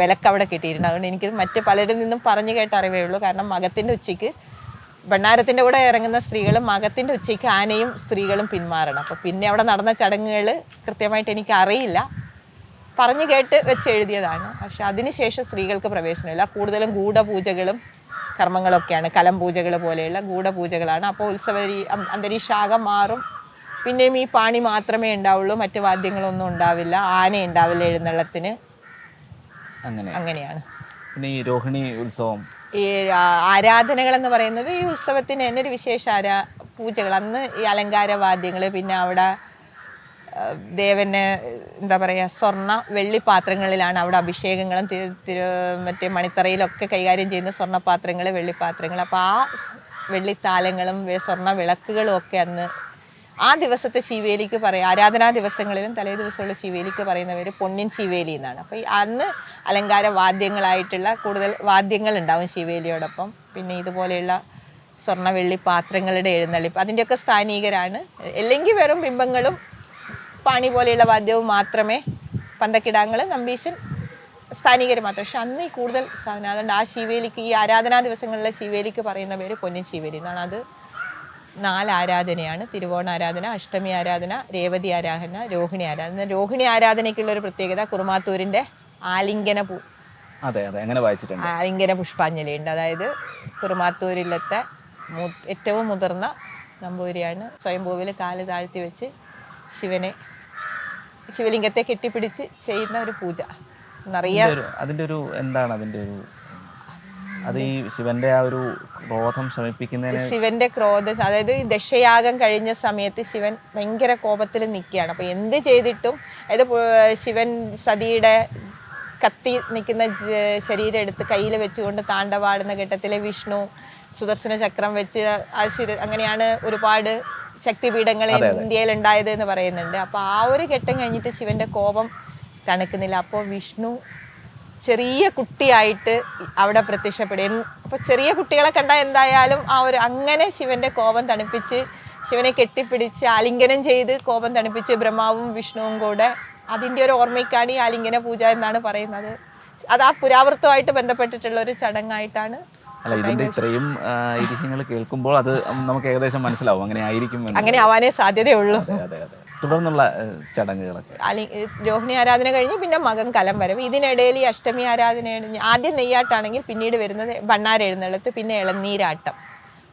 വിലക്ക് അവിടെ കിട്ടിയിട്ടുണ്ട്. അതുകൊണ്ട് എനിക്ക് മറ്റ് പലരിൽ നിന്നും പറഞ്ഞു കേട്ട അറിവേ ഉള്ളൂ. കാരണം മകത്തിന്റെ ഉച്ചയ്ക്ക് ഭണ്ണാരത്തിന്റെ കൂടെ ഇറങ്ങുന്ന സ്ത്രീകളും മകത്തിന്റെ ഉച്ചയ്ക്ക് ആനയും സ്ത്രീകളും പിന്മാറണം. അപ്പോൾ പിന്നെ അവിടെ നടന്ന ചടങ്ങുകൾ കൃത്യമായിട്ട് എനിക്ക് അറിയില്ല പറഞ്ഞു കേട്ട് വെച്ച് എഴുതിയതാണ്. പക്ഷെ അതിനുശേഷം സ്ത്രീകൾക്ക് പ്രവേശനമില്ല. കൂടുതലും ഗൂഢപൂജകളും കർമ്മങ്ങളൊക്കെയാണ്. കലം പൂജകൾ പോലെയുള്ള ഗൂഢപൂജകളാണ്. അപ്പോൾ ഉത്സവ അന്തരീക്ഷാകം മാറും. പിന്നെയും ഈ പാണി മാത്രമേ ഉണ്ടാവുള്ളൂ മറ്റു വാദ്യങ്ങളൊന്നും ഉണ്ടാവില്ല ആന ഉണ്ടാവില്ല എഴുന്നള്ളത്തിന്. അങ്ങനെ. അങ്ങനെയാണ്. പിന്നെ ഈ രോഹിണി ഉത്സവം. ഈ ആരാധനകൾ എന്ന് പറയുന്നത് ഈ ഉത്സവത്തിന് തന്നെ ഒരു വിശേഷ ആരാ പൂജകൾ. അന്ന് ഈ അലങ്കാര വാദ്യങ്ങൾ പിന്നെ അവിടെ ദേവന് എന്താ പറയുക സ്വർണ വെള്ളി പാത്രങ്ങളിലാണ് അവിടെ അഭിഷേകങ്ങളും മറ്റേ മണിത്തറയിലൊക്കെ കൈകാര്യം ചെയ്യുന്ന സ്വർണപാത്രങ്ങൾ വെള്ളിപ്പാത്രങ്ങൾ അപ്പോൾ ആ വെള്ളിത്താലങ്ങളും സ്വർണ വിളക്കുകളും ഒക്കെ അന്ന് ആ ദിവസത്തെ ശിവേലിക്ക് പറയുക ആരാധനാ ദിവസങ്ങളിലും തലേ ദിവസമുള്ള ശിവേലിക്ക് പറയുന്നവർ പൊന്നിൻ ശിവേലി എന്നാണ്. അപ്പോൾ അന്ന് അലങ്കാര വാദ്യങ്ങളായിട്ടുള്ള കൂടുതൽ വാദ്യങ്ങൾ ഉണ്ടാവും ശിവേലിയോടൊപ്പം. പിന്നെ ഇതുപോലെയുള്ള സ്വർണ വെള്ളി പാത്രങ്ങളുടെ എഴുന്നള്ളിപ്പ് അതിന്റെയൊക്കെ സ്ഥാനീകരാണ്. അല്ലെങ്കിൽ വെറും ബിംബങ്ങളും പാണി പോലെയുള്ള വാദ്യവും മാത്രമേ പന്തക്കിടാങ്ങൾ നമ്പീശൻ സ്ഥാനികർ മാത്രം. പക്ഷെ അന്ന് ഈ കൂടുതൽ അതുകൊണ്ട് ആ ശിവേലിക്ക് ഈ ആരാധനാ ദിവസങ്ങളിലെ ശിവേലിക്ക് പറയുന്ന പേര് പൊന്നിൻ ശിവേലി എന്നാണ്. അത് നാല് ആരാധനയാണ് തിരുവോണ ആരാധന അഷ്ടമി ആരാധന രേവതി ആരാധന രോഹിണി ആരാധന. രോഹിണി ആരാധനയ്ക്കുള്ള ഒരു പ്രത്യേകത കുറുമാത്തൂരിന്റെ ആലിംഗന പൂ. അതെ അതെ. അങ്ങനെ വായിച്ചിട്ടുണ്ട്. ആലിംഗന പുഷ്പാഞ്ജലി ഉണ്ട് അതായത് കുറുമാത്തൂരിലത്തെ ഏറ്റവും മുതിർന്ന നമ്പൂരിയാണ് സ്വയംഭൂവിൽ കാൽ താഴ്ത്തി വെച്ച് ശിവനെ ശിവലിംഗത്തെ കെട്ടിപ്പിടിച്ച് ചെയ്യുന്ന ഒരു പൂജ. നിറയെ അതിന്റെ ഒരു- എന്താണ് അതിന്റെ ഒരു അത് ഈ ശിവന്റെ ആ ഒരു ക്രോധം ശമിപ്പിക്കുന്നതിന് ശിവന്റെ ക്രോധം അതായത് ദശയാഗം കഴിഞ്ഞ സമയത്ത് ശിവൻ ഭയങ്കര കോപത്തിൽ നിൽക്കുകയാണ്. അപ്പോൾ എന്ത് ചെയ്തിട്ടും അതായത് ശിവൻ സതിയുടെ കത്തി നിൽക്കുന്ന ശരീരം എടുത്ത് കയ്യിൽ വെച്ചുകൊണ്ട് താണ്ടവാടുന്ന ഘട്ടത്തിലെ വിഷ്ണു സുദർശന ചക്രം വെച്ച് ആ ശിര അങ്ങനെയാണ് ഒരുപാട് ശക്തിപീഠങ്ങൾ ഇന്ത്യയിൽ ഉണ്ടായത് എന്ന് പറയുന്നുണ്ട്. അപ്പോൾ ആ ഒരു ഘട്ടം കഴിഞ്ഞിട്ട് ശിവന്റെ കോപം തണുക്കുന്നില്ല. അപ്പോൾ വിഷ്ണു ചെറിയ കുട്ടിയായിട്ട് അവിടെ പ്രത്യക്ഷപ്പെടും അപ്പോൾ ചെറിയ കുട്ടികളെ കണ്ടാൽ എന്തായാലും ആ ഒരു അങ്ങനെ ശിവന്റെ കോപം തണുപ്പിച്ച് ശിവനെ കെട്ടിപ്പിടിച്ച് ആലിംഗനം ചെയ്ത് കോപം തണുപ്പിച്ച് ബ്രഹ്മാവും വിഷ്ണുവും കൂടെ അതിന്റെ ഒരു ഓർമ്മയ്ക്കാണ് ഈ ആലിംഗന പൂജ എന്നാണ് പറയുന്നത്. അത് ആ പുരാവൃത്തമായിട്ട് ബന്ധപ്പെട്ടിട്ടുള്ള ഒരു ചടങ്ങായിട്ടാണ് അല്ല ഇതിന്റെ ഇത്രയും ഇതിഹ്യങ്ങൾ കേൾക്കുമ്പോൾ അത് നമുക്ക് ഏകദേശം മനസ്സിലാവും. അങ്ങനെ ആയിരിക്കും അങ്ങനെ ആവാനേ സാധ്യതയുള്ളൂ. അതെ അതെ അതെ. തുടർന്നുള്ള ചടങ്ങുകളൊക്കെ. അലി രോഹിണി ആരാധന കഴിഞ്ഞ് പിന്നെ മകൻ കലം വരവ് ഇതിനിടയിൽ ഈ അഷ്ടമി ആരാധന ആദ്യം നെയ്യാട്ടാണെങ്കിൽ പിന്നീട് വരുന്നത് ഭണ്ണാര എഴുന്നള്ളത്ത് പിന്നെ ഇളനീരാട്ടം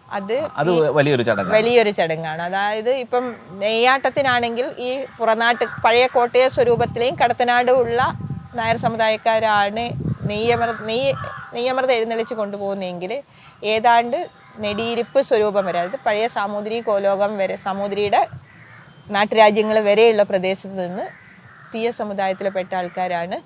അത് അത് വലിയൊരു ചടങ്ങ് വലിയൊരു ചടങ്ങാണ്. അതായത് ഇപ്പം നെയ്യാട്ടത്തിനാണെങ്കിൽ ഈ പുറനാട്ട് പഴയ കോട്ടയ സ്വരൂപത്തിലെയും കടത്തനാട് ഉള്ള നായർ സമുദായക്കാരാണ് നെയ്യമർ നെയ്യ് നെയ്യമൃത എഴുന്നള്ളിച്ച് കൊണ്ടുപോകുന്നെങ്കിൽ ഏതാണ്ട് നെടിയിരിപ്പ് സ്വരൂപം വരെ അതായത് പഴയ സാമൂതിരി കോലോകം വരെ സാമൂതിരിയുടെ നാട്ടുരാജ്യങ്ങൾ വരെയുള്ള പ്രദേശത്ത് നിന്ന് തീയ സമുദായത്തിൽപ്പെട്ട ആൾക്കാരാണ്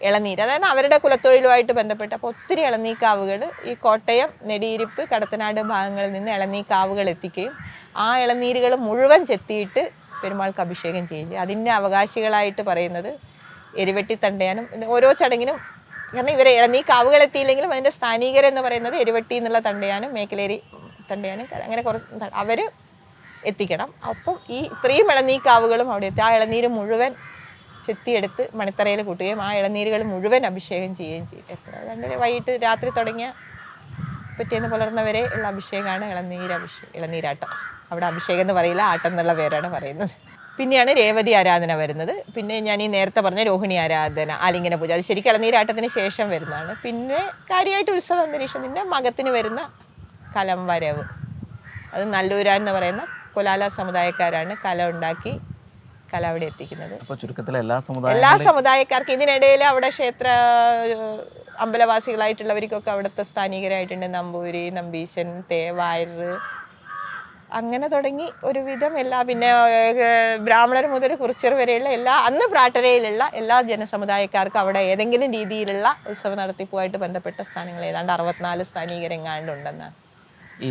ഇളനീര്. അതായത് അവരുടെ കുലത്തൊഴിലുമായിട്ട് ബന്ധപ്പെട്ട അപ്പോൾ ഒത്തിരി ഇളനീക്കാവുകൾ ഈ കോട്ടയം നെടിയിരിപ്പ് കടത്തനാട് ഭാഗങ്ങളിൽ നിന്ന് ഇളനീക്കാവുകൾ എത്തിക്കുകയും ആ ഇളനീരുകൾ മുഴുവൻ ചെത്തിയിട്ട് പെരുമാൾക്ക് അഭിഷേകം ചെയ്യില്ല അതിന്റെ അവകാശികളായിട്ട് പറയുന്നത് എരിവെട്ടി തണ്ടയാനും ഓരോ ചടങ്ങിനും കാരണം ഇവരെ ഇളനീക്കാവുകൾ എത്തിയില്ലെങ്കിലും അതിന്റെ സ്ഥാനീകരെന്ന് പറയുന്നത് എരിവെട്ടി എന്നുള്ള തണ്ടയാനും മേക്കലേരി തണ്ടയാനും അങ്ങനെ കുറച്ച് അവർ എത്തിക്കണം. അപ്പം ഈ ഇത്രയും ഇളനീക്കാവുകളും അവിടെ എത്തി. ആ ഇളനീര് മുഴുവൻ ചെത്തിയെടുത്ത് മണിത്തറയിൽ കൂട്ടുകയും ആ ഇളനീരുകൾ മുഴുവൻ അഭിഷേകം ചെയ്യുകയും ചെയ്യും. എത്ര? രണ്ടര വൈകിട്ട് രാത്രി തുടങ്ങിയ പിറ്റേന്ന് പുലർന്നവരെ ഉള്ള അഭിഷേകമാണ് ഇളനീര് അഭിഷേകം ഇളനീരാട്ടം. അവിടെ അഭിഷേകം എന്ന് പറയില്ല ആട്ടം എന്നുള്ള പേരാണ് പറയുന്നത്. പിന്നെയാണ് രേവതി ആരാധന വരുന്നത്. പിന്നെ ഞാൻ ഈ നേരത്തെ പറഞ്ഞ രോഹിണി ആരാധന ആലിംഗന പൂജ. അത് ശരിക്കും ഇളനീരാട്ടത്തിന് ശേഷം വരുന്നതാണ്. പിന്നെ കാര്യമായിട്ട് ഉത്സവ അന്തരീക്ഷത്തിന്റെ മകത്തിന് വരുന്ന കലം വരവ്. അത് നല്ലൂരാൻ എന്ന് പറയുന്ന കൊലാല സമുദായക്കാരാണ് കല ഉണ്ടാക്കി കല അവിടെ എത്തിക്കുന്നത്. അപ്പോൾ ചുരുക്കത്തിൽ എല്ലാ സമുദായ എല്ലാ സമുദായക്കാർക്കും ഇതിനിടയിൽ അവിടെ ക്ഷേത്ര അമ്പലവാസികളായിട്ടുള്ളവർക്കൊക്കെ അവിടുത്തെ സ്ഥാനികരായിട്ടുണ്ട് നമ്പൂരി നമ്പീശൻ തേവായർ അങ്ങനെ തുടങ്ങി ഒരുവിധം എല്ലാ പിന്നെ ബ്രാഹ്മണർ മുതൽ കുറിച്ചർ വരെയുള്ള എല്ലാ അന്ന് പ്രാട്ടരയിലുള്ള എല്ലാ ജനസമുദായക്കാർക്കും അവിടെ ഏതെങ്കിലും രീതിയിലുള്ള ഉത്സവ നടത്തിപ്പുമായിട്ട് ബന്ധപ്പെട്ട സ്ഥാനങ്ങൾ ഏതാണ്ട് അറുപത്തിനാല് സ്ഥാനീകരെങ്ങാണ്ടുണ്ടെന്നാണ് ഈ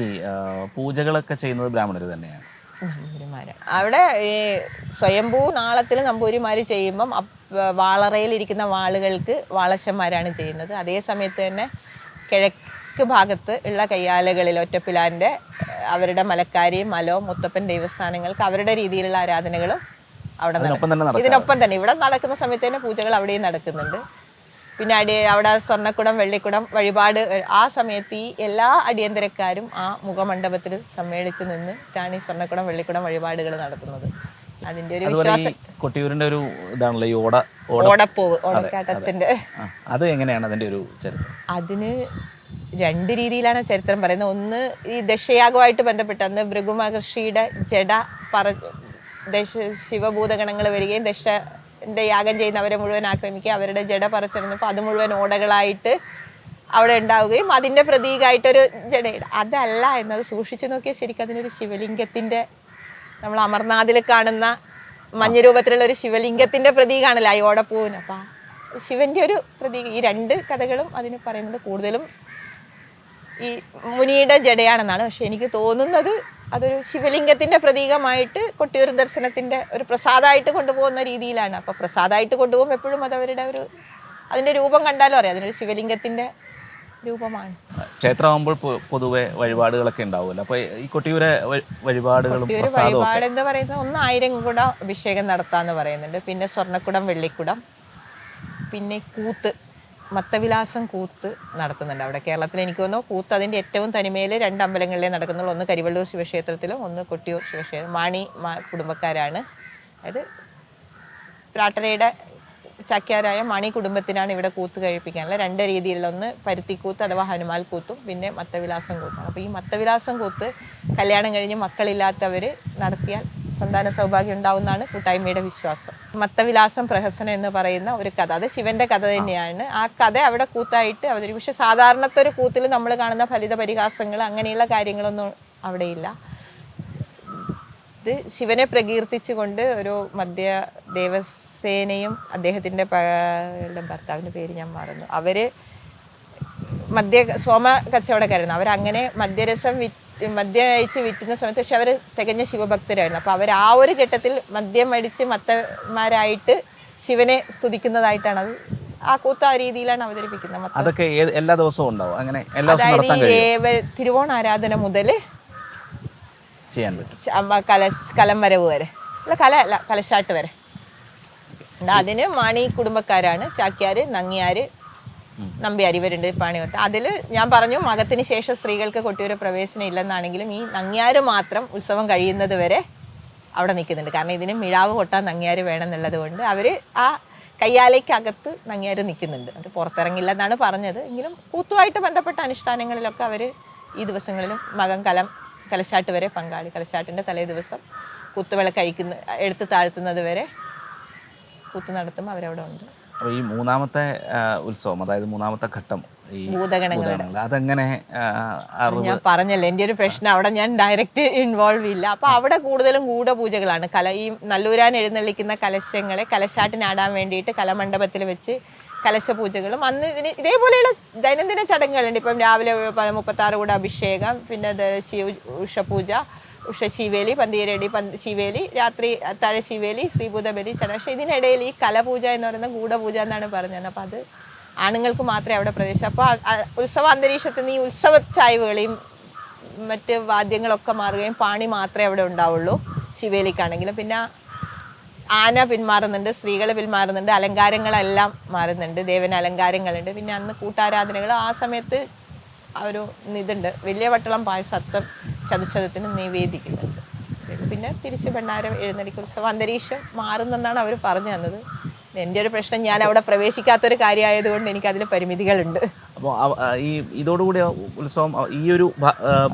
പൂജകളൊക്കെ ചെയ്യുന്നത് ബ്രാഹ്മണർ തന്നെയാണ്. നമ്പൂരിമാരാണ് അവിടെ ഈ സ്വയംഭൂ നാളത്തിൽ നമ്പൂരിമാർ ചെയ്യുമ്പം വാളറയിലിരിക്കുന്ന വാളുകൾക്ക് വാളശന്മാരാണ് ചെയ്യുന്നത്. അതേ സമയത്ത് തന്നെ കിഴക്ക് ഭാഗത്ത് ഉള്ള കയ്യാലകളിൽ ഒറ്റപ്പിലാന്റെ അവരുടെ മലക്കാരി മലോ മുത്തപ്പൻ ദേവസ്ഥാനങ്ങൾക്ക് അവരുടെ രീതിയിലുള്ള ആരാധനകളും അവിടെ ഇതിനൊപ്പം തന്നെ. ഇവിടെ നടക്കുന്ന സമയത്ത് തന്നെ പൂജകൾ അവിടെയും നടക്കുന്നുണ്ട്. പിന്നെ അടി അവിടെ സ്വർണക്കുടം വെള്ളിക്കുടം വഴിപാട് ആ സമയത്ത് ഈ എല്ലാ അടിയന്തരക്കാരും ആ മുഖമണ്ഡപത്തിൽ സമ്മേളിച്ച് നിന്നിട്ടാണ് ഈ സ്വർണക്കുടം വെള്ളിക്കുടം വഴിപാടുകൾ നടത്തുന്നത്. അതിന്റെ ഒരു വിശ്വാസം കൊട്ടിയൂരിന്റെ ഒരു ഇതാണല്ലോ ഈ ഓട ഓട ഓടപ്പൂവ് ഓടക്കാട്ടത്തിന്റെ അത്. എങ്ങനെയാണ് അതിന്റെ ഒരു ചരിത്രം? അതിന് രണ്ട് രീതിയിലാണ് ചരിത്രം പറയുന്നത്. ഒന്ന് ഈ ദശയാഗമായിട്ട് ബന്ധപ്പെട്ട് അന്ന് ഭൃഗുമഹർഷിയുടെ ജഡ പറ ദശ ശിവഭൂതഗണങ്ങൾ വരികയും ദശന്റെ യാഗം ചെയ്യുന്നവരെ മുഴുവൻ ആക്രമിക്കുക അവരുടെ ജഡ പറിച്ചെറിഞ്ഞപ്പോൾ അത് മുഴുവൻ ഓടകളായിട്ട് അവിടെ ഉണ്ടാവുകയും അതിന്റെ പ്രതീകമായിട്ടൊരു ജഡയുടെ അതല്ല എന്നത് സൂക്ഷിച്ചു നോക്കിയാൽ ശരിക്കും അതിനൊരു ശിവലിംഗത്തിന്റെ നമ്മൾ അമർനാഥിൽ കാണുന്ന മഞ്ഞ രൂപത്തിലുള്ള ഒരു ശിവലിംഗത്തിന്റെ പ്രതീകമാണല്ലോ ഈ ഓടപ്പൂവിന്. അപ്പം ശിവന്റെ ഒരു പ്രതീകം ഈ രണ്ട് കഥകളും അതിന് പറയുന്നത് കൂടുതലും ഈ മുനിയുടെ ജടയാണെന്നാണ് പക്ഷെ എനിക്ക് തോന്നുന്നത് അതൊരു ശിവലിംഗത്തിന്റെ പ്രതീകമായിട്ട് കൊട്ടിയൂർ ദർശനത്തിന്റെ ഒരു പ്രസാദമായിട്ട് കൊണ്ടുപോകുന്ന രീതിയിലാണ്. അപ്പോൾ പ്രസാദമായിട്ട് കൊണ്ടുപോകുമ്പോൾ എപ്പോഴും അത് അവരുടെ ഒരു അതിന്റെ രൂപം കണ്ടാലും അറിയാം. അതിനൊരു ശിവലിംഗത്തിന്റെ രൂപമാണ്. ക്ഷേത്രമാകുമ്പോൾ പൊതുവേ വഴിപാടുകളൊക്കെ ഉണ്ടാവുമല്ലോ. അപ്പോൾ ഈ കൊട്ടിയൂരെ വഴിപാടുകളും വഴിപാട് എന്ന് പറയുന്നത് ഒന്ന് ആയിരം കുടം അഭിഷേകം നടത്താന്ന് പറയുന്നുണ്ട്. പിന്നെ സ്വർണക്കുടം വെള്ളിക്കുടം പിന്നെ കൂത്ത്. മത്തവിലാസം കൂത്ത് നടത്തുന്നുണ്ട്. അവിടെ കേരളത്തിൽ എനിക്ക് തോന്നുന്നു കൂത്ത് അതിന്റെ ഏറ്റവും തനിമയിൽ രണ്ട് അമ്പലങ്ങളിലേ നടക്കുന്നുള്ളൂ. ഒന്ന് കരിവള്ളൂർ ശിവക്ഷേത്രത്തിലും ഒന്ന് കൊട്ടിയൂർ ശിവക്ഷേത്രം. മാണി കുടുംബക്കാരാണ്. അതായത് പ്രാട്ടനയുടെ ചാക്യാരായ മണി കുടുംബത്തിനാണ് ഇവിടെ കൂത്ത് കഴിപ്പിക്കാനുള്ള രണ്ട് രീതിയിലുള്ള ഒന്ന് പരുത്തിക്കൂത്ത് അഥവാ ഹനുമാൽ കൂത്തും പിന്നെ മത്തവിലാസം കൂത്തും. അപ്പോൾ ഈ മത്തവിലാസം കൂത്ത് കല്യാണം കഴിഞ്ഞ് മക്കളില്ലാത്തവർ നടത്തിയാൽ സന്താന സൗഭാഗ്യം ഉണ്ടാവുന്നതാണ് കൂട്ടായ്മയുടെ വിശ്വാസം. മത്തവിലാസം പ്രഹസനം എന്ന് പറയുന്ന ഒരു കഥ അത് ശിവന്റെ കഥ തന്നെയാണ്. ആ കഥ അവിടെ കൂത്തായിട്ട് അവതരിക്കും പക്ഷെ സാധാരണത്തെ ഒരു കൂത്തിൽ നമ്മൾ കാണുന്ന ഫലിത പരിഹാസങ്ങൾ അങ്ങനെയുള്ള കാര്യങ്ങളൊന്നും അവിടെയില്ല. ഇത് ശിവനെ പ്രകീർത്തിച്ചുകൊണ്ട് ഒരു മധ്യ ദേവസേനയും അദ്ദേഹത്തിന്റെ ഭർത്താവിന്റെ പേര് ഞാൻ മറന്നു. അവർ മദ്യ സോമ കച്ചവടക്കാരായിരുന്നു. അവരങ്ങനെ മദ്യരസം വിറ്റ് മദ്യം അയച്ച് വിറ്റുന്ന സമയത്ത് പക്ഷെ അവർ തികഞ്ഞ ശിവഭക്തരായിരുന്നു. അപ്പോൾ അവർ ആ ഒരു ഘട്ടത്തിൽ മദ്യം അടിച്ച് മത്തന്മാരായിട്ട് ശിവനെ സ്തുതിക്കുന്നതായിട്ടാണ് അത് ആ കൂത്ത ആ രീതിയിലാണ് അവതരിപ്പിക്കുന്നത്. അതൊക്കെ എല്ലാ ദിവസവും ഉണ്ടാവും. അങ്ങനെ അതായത് ഈ ദേവ തിരുവോണ ആരാധന മുതൽ ചെയ്യാൻ പറ്റും. കലശ് കലം വരവ് വരെ. അല്ല കല അല്ല കലശാട്ട് വരെ. അതിന് മാണി കുടുംബക്കാരാണ്. ചാക്യാര് നങ്ങിയാര് നമ്പ്യാർ ഇവരുണ്ട് പാണിയോട്ട് അതിൽ ഞാൻ പറഞ്ഞു മകത്തിന് ശേഷം സ്ത്രീകൾക്ക് കൊട്ടിയൊരു പ്രവേശനം ഇല്ലെന്നാണെങ്കിലും ഈ നങ്ങിയാര് മാത്രം ഉത്സവം കഴിയുന്നത് വരെ അവിടെ നിൽക്കുന്നുണ്ട്. കാരണം ഇതിന് മിഴാവ് കൊട്ടാൻ നങ്ങിയാര് വേണമെന്നുള്ളത് കൊണ്ട് അവർ ആ കയ്യാലയ്ക്കകത്ത് നങ്ങിയാര് നിൽക്കുന്നുണ്ട്. അവർ പുറത്തിറങ്ങില്ല എന്നാണ് പറഞ്ഞത്. എങ്കിലും കൂത്തുമായിട്ട് ബന്ധപ്പെട്ട അനുഷ്ഠാനങ്ങളിലൊക്കെ അവർ ഈ ദിവസങ്ങളിലും മകം കലം കലശാട്ട് വരെ പങ്കാളി. കലശാട്ടിന്റെ തലേ ദിവസം കുത്തുവിള കഴിക്കുന്ന എടുത്ത് താഴ്ത്തുന്നത് വരെ കൂത്ത് നടത്തും. അവരവിടെ ഉണ്ട്. അപ്പോൾ ഈ മൂന്നാമത്തെ ഉത്സവം അതായത് മൂന്നാമത്തെ ഘട്ടം ഈ ഭൂതഗണങ്ങളുടെ. ഭൂതഗണങ്ങൾ അതെങ്ങനെ ഞാൻ പറഞ്ഞല്ലോ എന്റെ ഒരു പ്രശ്നം അവിടെ ഞാൻ ഡയറക്റ്റ് ഇൻവോൾവ് ഇല്ല. അപ്പോൾ അവിടെ കൂടുതലും ഗൂഢപൂജകളാണ്. കല ഈ നല്ലൂരാൻ എഴുന്നള്ളിക്കുന്ന കലശങ്ങളെ കലശാട്ടിനാടാൻ വേണ്ടിയിട്ട് കലമണ്ഡപത്തിൽ വെച്ച് കലശപൂജകളും. അന്ന് ഇതിന് ഇതേപോലെയുള്ള ദൈനംദിന ചടങ്ങുകളുണ്ട്. ഇപ്പം രാവിലെ മുപ്പത്താറ് കൂടെ അഭിഷേകം പിന്നെ ശിവ ഉഷപൂജ ഉഷ ശിവേലി പന്തീരടി പന്ത് ശിവേലി രാത്രി തഴ ശിവേലി ശ്രീഭൂതബലി ചടങ്ങ് പക്ഷേ ഇതിനിടയിൽ ഈ കലപൂജ എന്ന് പറയുന്ന ഗൂഢപൂജ എന്നാണ് പറഞ്ഞത്. അപ്പോൾ അത് ആണുങ്ങൾക്ക് മാത്രമേ അവിടെ പ്രദേശം അപ്പോൾ ഉത്സവ അന്തരീക്ഷത്തിൽ നിന്ന് ഈ ഉത്സവ ചായ്വുകളെയും മറ്റ് വാദ്യങ്ങളൊക്കെ മാറുകയും പാണി മാത്രമേ അവിടെ ഉണ്ടാവുള്ളൂ. ശിവേലിക്കാണെങ്കിലും. പിന്നെ ആന പിന്മാറുന്നുണ്ട് സ്ത്രീകൾ പിന്മാറുന്നുണ്ട് അലങ്കാരങ്ങളെല്ലാം മാറുന്നുണ്ട് ദേവന അലങ്കാരങ്ങളുണ്ട്. പിന്നെ അന്ന് കൂട്ടാരാധനകൾ ആ സമയത്ത് ആ ഒരു ഇതുണ്ട്. വലിയ വട്ടളം പായസത്വം ചതുശതത്തിന് നിവേദിക്കുന്നുണ്ട്. പിന്നെ തിരിച്ച് പെണ്ണാരം എഴുന്നള്ളിക്ക് ഉത്സവം അന്തരീക്ഷം മാറുന്നെന്നാണ് അവർ പറഞ്ഞു തന്നത്. എന്റെ ഒരു പ്രശ്നം ഞാൻ അവിടെ പ്രവേശിക്കാത്തൊരു കാര്യമായതുകൊണ്ട് എനിക്കതിൽ പരിമിതികളുണ്ട്. അപ്പോൾ ഈ ഇതോടുകൂടി ഉത്സവം ഈ ഒരു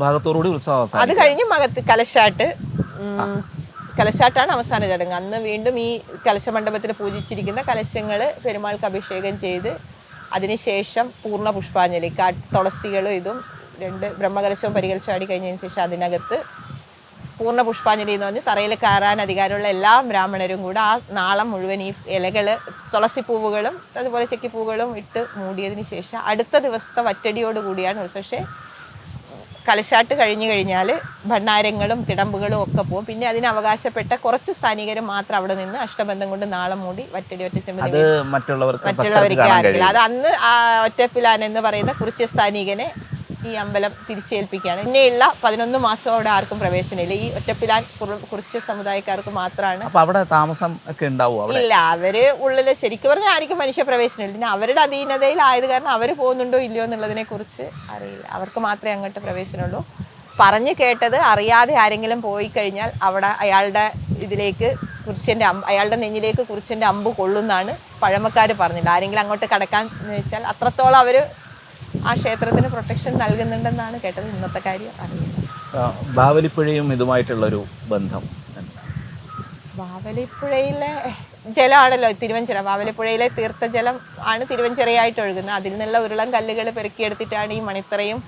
ഭാഗത്തോടുകൂടി ഉത്സവം അത് കഴിഞ്ഞ് മകത്ത് കലശാട്ട് കലശാട്ടാണ് അവസാന ചടങ്ങ്. അന്ന് വീണ്ടും ഈ കലശമണ്ഡപത്തിൽ പൂജിച്ചിരിക്കുന്ന കലശങ്ങൾ പെരുമാൾക്ക് അഭിഷേകം ചെയ്ത് അതിനുശേഷം പൂർണ പുഷ്പാഞ്ജലി. കാ തുളസികളും ഇതും രണ്ട് ബ്രഹ്മകലശവും പരികലശവും ആടി കഴിഞ്ഞതിന് ശേഷം അതിനകത്ത് പൂർണ പുഷ്പാഞ്ജലി എന്ന് പറഞ്ഞ് തറയിൽ കയറാൻ അധികാരമുള്ള എല്ലാ ബ്രാഹ്മണരും കൂടെ ആ നാളം മുഴുവൻ ഈ ഇലകൾ തുളസിപ്പൂവുകളും അതുപോലെ ചെക്കിപ്പൂവുകളും ഇട്ട് മൂടിയതിന് ശേഷം അടുത്ത ദിവസത്തെ വറ്റടിയോട് കൂടിയാണ് പക്ഷേ കലശാട്ട് കഴിഞ്ഞു കഴിഞ്ഞാൽ ഭണ്ണാരങ്ങളും തിടമ്പുകളും ഒക്കെ പോകും പിന്നെ അതിന് അവകാശപ്പെട്ട കുറച്ച് സ്ഥാനികർ മാത്രം അവിടെ നിന്ന് അഷ്ടബന്ധം കൊണ്ട് നാളം മൂടി വറ്റടി ഒറ്റച്ചെമ്പ് മറ്റുള്ളവർക്ക് മറ്റുള്ളവർക്ക് അറിയില്ല. അത് അന്ന് ആ ഒറ്റപ്പിലാൻ എന്ന് പറയുന്ന കുറച്ച് സ്ഥാനികനെ ഈ അമ്പലം തിരിച്ചേൽപ്പിക്കുകയാണ്. പിന്നെയുള്ള പതിനൊന്ന് മാസം അവിടെ ആർക്കും പ്രവേശനമില്ല ഈ ഒറ്റപ്പിലാൻ കുറിച്ച് സമുദായക്കാർക്ക് മാത്രമാണ് അപ്പൊ അവിടെ താമസം ഒക്കെ ഉണ്ടാവും ഇല്ല അവർ ഉള്ളിൽ ശരിക്കും പറഞ്ഞാൽ ആർക്കും മനുഷ്യ പ്രവേശനമില്ല പിന്നെ അവരുടെ അധീനതയിൽ ആയത് കാരണം അവർ പോകുന്നുണ്ടോ ഇല്ലയോ എന്നുള്ളതിനെ കുറിച്ച് അറിയില്ല. അവർക്ക് മാത്രമേ അങ്ങോട്ട് പ്രവേശനമുള്ളൂ. പറഞ്ഞു കേട്ടത് അറിയാതെ ആരെങ്കിലും പോയി കഴിഞ്ഞാൽ അവിടെ അയാളുടെ ഇതിലേക്ക് കുറിച്ചന്റെ അമ്പ് അയാളുടെ നെഞ്ഞിലേക്ക് കുറിച്ചന്റെ അമ്പ് കൊള്ളുന്നാണ് പഴമക്കാർ പറഞ്ഞില്ല ആരെങ്കിലും അങ്ങോട്ട് കടക്കാൻ വെച്ചാൽ അത്രത്തോളം അവർ ആ ക്ഷേത്രത്തിന് പ്രൊട്ടക്ഷൻ നൽകുന്നുണ്ടെന്നാണ് കേട്ടത് ഇന്നത്തെ കാര്യം അറിയുന്നത്. ബാവലിപ്പുഴയും ഇതുമായിട്ടുള്ളൊരു ബന്ധം. ബാവലിപ്പുഴയിലെ ജലമാണല്ലോ തിരുവഞ്ചിറ. ബാവലിപ്പുഴയിലെ തീർത്ഥജലം ആണ് തിരുവഞ്ചിറയായിട്ട് ഒഴുകുന്നത്. അതിൽ നിന്നുള്ള ഉരുളം കല്ലുകൾ പെറുക്കിയെടുത്തിട്ടാണ് ഈ മണിത്തറയും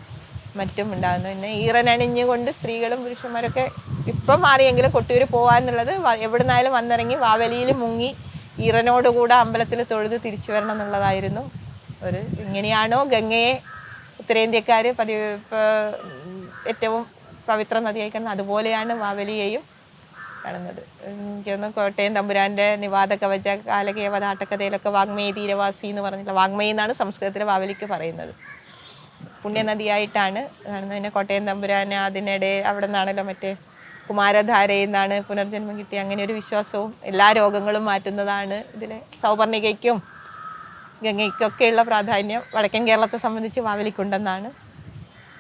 മറ്റും ഉണ്ടാകുന്നത്. പിന്നെ ഈറനണിഞ്ഞുകൊണ്ട് സ്ത്രീകളും പുരുഷന്മാരൊക്കെ ഇപ്പം മാറിയെങ്കിലും കൊട്ടിയൂർ പോകാന്നുള്ളത് എവിടുന്നായാലും വന്നിറങ്ങി വാവലിയിൽ മുങ്ങി ഈറനോടുകൂടെ അമ്പലത്തിൽ തൊഴുത് തിരിച്ചു വരണം എന്നുള്ളതായിരുന്നു ഒരു ഇങ്ങനെയാണോ ഗംഗയെ ഉത്തരേന്ത്യക്കാർ പതിവ് ഏറ്റവും പവിത്ര നദിയായി കാണുന്നത്. അതുപോലെയാണ് മാവലിയെയും കാണുന്നത്. എനിക്കൊന്ന് കോട്ടയം തമ്പുരാന്റെ നിവാദ കവച കാലകേവതാട്ടക്കഥയിലൊക്കെ വാങ്മയ തീരവാസി എന്ന് പറഞ്ഞില്ല വാങ്മയ എന്നാണ് സംസ്കൃതത്തിൽ വാവലിക്ക് പറയുന്നത്. പുണ്യനദിയായിട്ടാണ് കാണുന്നത്. പിന്നെ കോട്ടയം തമ്പുരാൻ അതിനിടെ അവിടെ നിന്നാണല്ലോ മറ്റേ കുമാരധാരയിൽ നിന്നാണ് പുനർജന്മം കിട്ടിയ. അങ്ങനെ ഒരു വിശ്വാസവും എല്ലാ രോഗങ്ങളും മാറ്റുന്നതാണ് ഇതിലെ സൗപർണികയ്ക്കും ഗംഗയ്ക്കൊക്കെയുള്ള പ്രാധാന്യം വടക്കൻ കേരളത്തെ സംബന്ധിച്ച് വാവലിക്കുണ്ടെന്നാണ്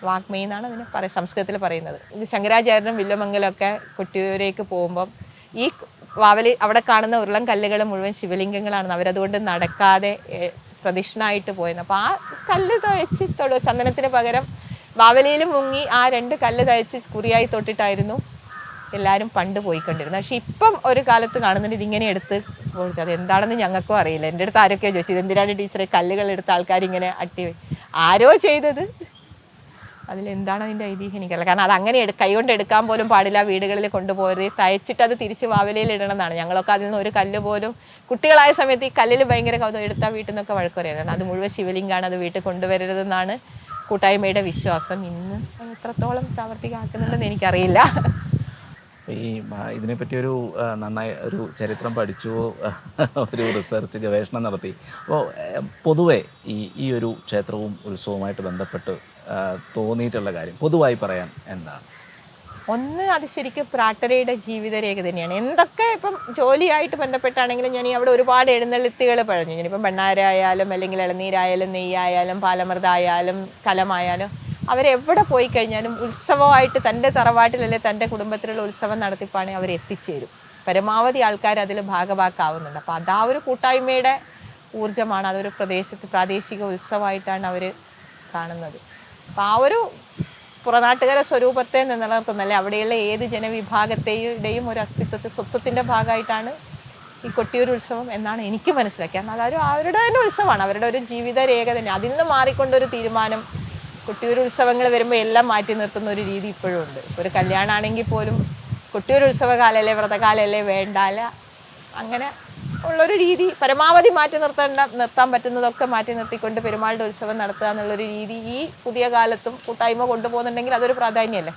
വാഗ്മയി എന്നാണ് അതിനെ പറയ സംസ്കൃതത്തിൽ പറയുന്നത്. ശങ്കരാചാര്യനും വില്ലുമംഗലമൊക്കെ കൊട്ടിയൂരേക്ക് പോകുമ്പം ഈ വാവലി അവിടെ കാണുന്ന ഉരുളം കല്ലുകൾ മുഴുവൻ ശിവലിംഗങ്ങളാണ് അവരതുകൊണ്ട് നടക്കാതെ പ്രദക്ഷിണമായിട്ട് പോയത് അപ്പോൾ ആ കല്ല് തയ്ച്ച് തൊടു ചന്ദനത്തിന് പകരം വാവലിയിൽ മുങ്ങി ആ രണ്ട് കല്ല് തയ്ച്ച് കുറിയായി തൊട്ടിട്ടായിരുന്നു എല്ലാവരും പണ്ട് പോയിക്കൊണ്ടിരുന്നത് പക്ഷെ ഇപ്പം ഒരു കാലത്ത് കാണുന്നുണ്ട് ഇതിങ്ങനെ എടുത്ത് പോയിട്ട്. അത് എന്താണെന്ന് ഞങ്ങൾക്കും അറിയില്ല. എന്റെ അടുത്ത് ആരൊക്കെയോ ചോദിച്ചു. ഇതെന്തിനാണ് ടീച്ചറെ കല്ലുകൾ എടുത്ത ആൾക്കാർ ഇങ്ങനെ അട്ടി ആരോ ചെയ്തത്. അതിലെന്താണ് അതിന്റെ ഐതിഹ്യം എനിക്കല്ല കാരണം അത് അങ്ങനെ എടു കൈകൊണ്ട് എടുക്കാൻ പോലും പാടില്ല. വീടുകളിൽ കൊണ്ടുപോകരുത് തയ്ച്ചിട്ട് അത് തിരിച്ച് വാവലയിൽ ഇടണം എന്നാണ് ഞങ്ങളൊക്കെ അതിൽ നിന്ന് ഒരു കല്ല് പോലും കുട്ടികളായ സമയത്ത് ഈ കല്ലിൽ ഭയങ്കര കൗതുകം. എടുത്താൽ വീട്ടിൽ നിന്നൊക്കെ വഴക്ക് അത് മുഴുവൻ ശിവലിംഗാണ് അത് വീട്ടിൽ കൊണ്ടുവരരുതെന്നാണ് കൂട്ടായ്മയുടെ വിശ്വാസം. ഇന്ന് എത്രത്തോളം പ്രാവർത്തികമാക്കുന്നുണ്ടെന്ന് എനിക്കറിയില്ല. ഈ ഇതിനെപ്പറ്റി ഒരു നന്നായി ഒരു ചരിത്രം പഠിച്ചു ഒരു റിസർച്ച് ഗവേഷണം നടത്തി. അപ്പോൾ പൊതുവെ ഈ ഈ ഒരു ക്ഷേത്രവും ഉത്സവവുമായിട്ട് ബന്ധപ്പെട്ട് തോന്നിയിട്ടുള്ള കാര്യം പൊതുവായി പറയാൻ എന്താണ്? ഒന്ന് അത് ശരിക്കും പ്രാട്ടരയുടെ ജീവിതരേഖ തന്നെയാണ്. എന്തൊക്കെ ഇപ്പം ജോലിയായിട്ട് ബന്ധപ്പെട്ടാണെങ്കിലും ഞാൻ അവിടെ ഒരുപാട് എഴുന്നള്ളിത്തുകൾ പഴഞ്ഞു ഞാനിപ്പം ബണ്ണാരായാലും അല്ലെങ്കിൽ ഇളനീരായാലും നെയ്യായാലും പാലമൃതായാലും കലമായാലും അവരെവിടെ പോയി കഴിഞ്ഞാലും ഉത്സവമായിട്ട് തന്റെ തറവാട്ടിലല്ലേ തന്റെ കുടുംബത്തിലുള്ള ഉത്സവം നടത്തിപ്പാണ് അവർ എത്തിച്ചേരും. പരമാവധി ആൾക്കാർ അതിൽ ഭാഗവാക്കാവുന്നുണ്ട്. അപ്പോൾ അതാ ഒരു കൂട്ടായ്മയുടെ ഊർജമാണ്. അതൊരു പ്രദേശത്ത് പ്രാദേശിക ഉത്സവമായിട്ടാണ് അവർ കാണുന്നത്. അപ്പോൾ ആ ഒരു പുറനാട്ടുകാര സ്വരൂപത്തെ നിലനിർത്തുന്നല്ലേ അവിടെയുള്ള ഏത് ജനവിഭാഗത്തെയുടെയും ഒരു അസ്തിത്വത്തെ സ്വത്വത്തിന്റെ ഭാഗമായിട്ടാണ് ഈ കൊട്ടിയൂർ ഉത്സവം എന്നാണ് എനിക്ക് മനസ്സിലാക്കിയത്. എന്നാൽ അതൊരു അവരുടെ തന്നെ ഉത്സവമാണ്. അവരുടെ ഒരു ജീവിത രേഖ തന്നെ. അതിൽ നിന്ന് മാറിക്കൊണ്ടൊരു തീരുമാനം കൊട്ടിയൂർ ഉത്സവങ്ങൾ വരുമ്പോൾ എല്ലാം മാറ്റി നിർത്തുന്ന ഒരു രീതി ഇപ്പോഴും ഉണ്ട്. ഒരു കല്യാണമാണെങ്കിൽ പോലും കൊട്ടിയൂർ ഉത്സവകാലല്ലേ വ്രതകാലല്ലേ വേണ്ടാല അങ്ങനെ ഉള്ളൊരു രീതി പരമാവധി മാറ്റി നിർത്തേണ്ട നിർത്താൻ പറ്റുന്നതൊക്കെ മാറ്റി നിർത്തിക്കൊണ്ട് പെരുമാളുടെ ഉത്സവം നടത്തുക എന്നുള്ളൊരു രീതി ഈ പുതിയ കാലത്തും കൂട്ടായ്മ കൊണ്ടുപോകുന്നുണ്ടെങ്കിൽ അതൊരു പ്രാധാന്യമല്ലേ?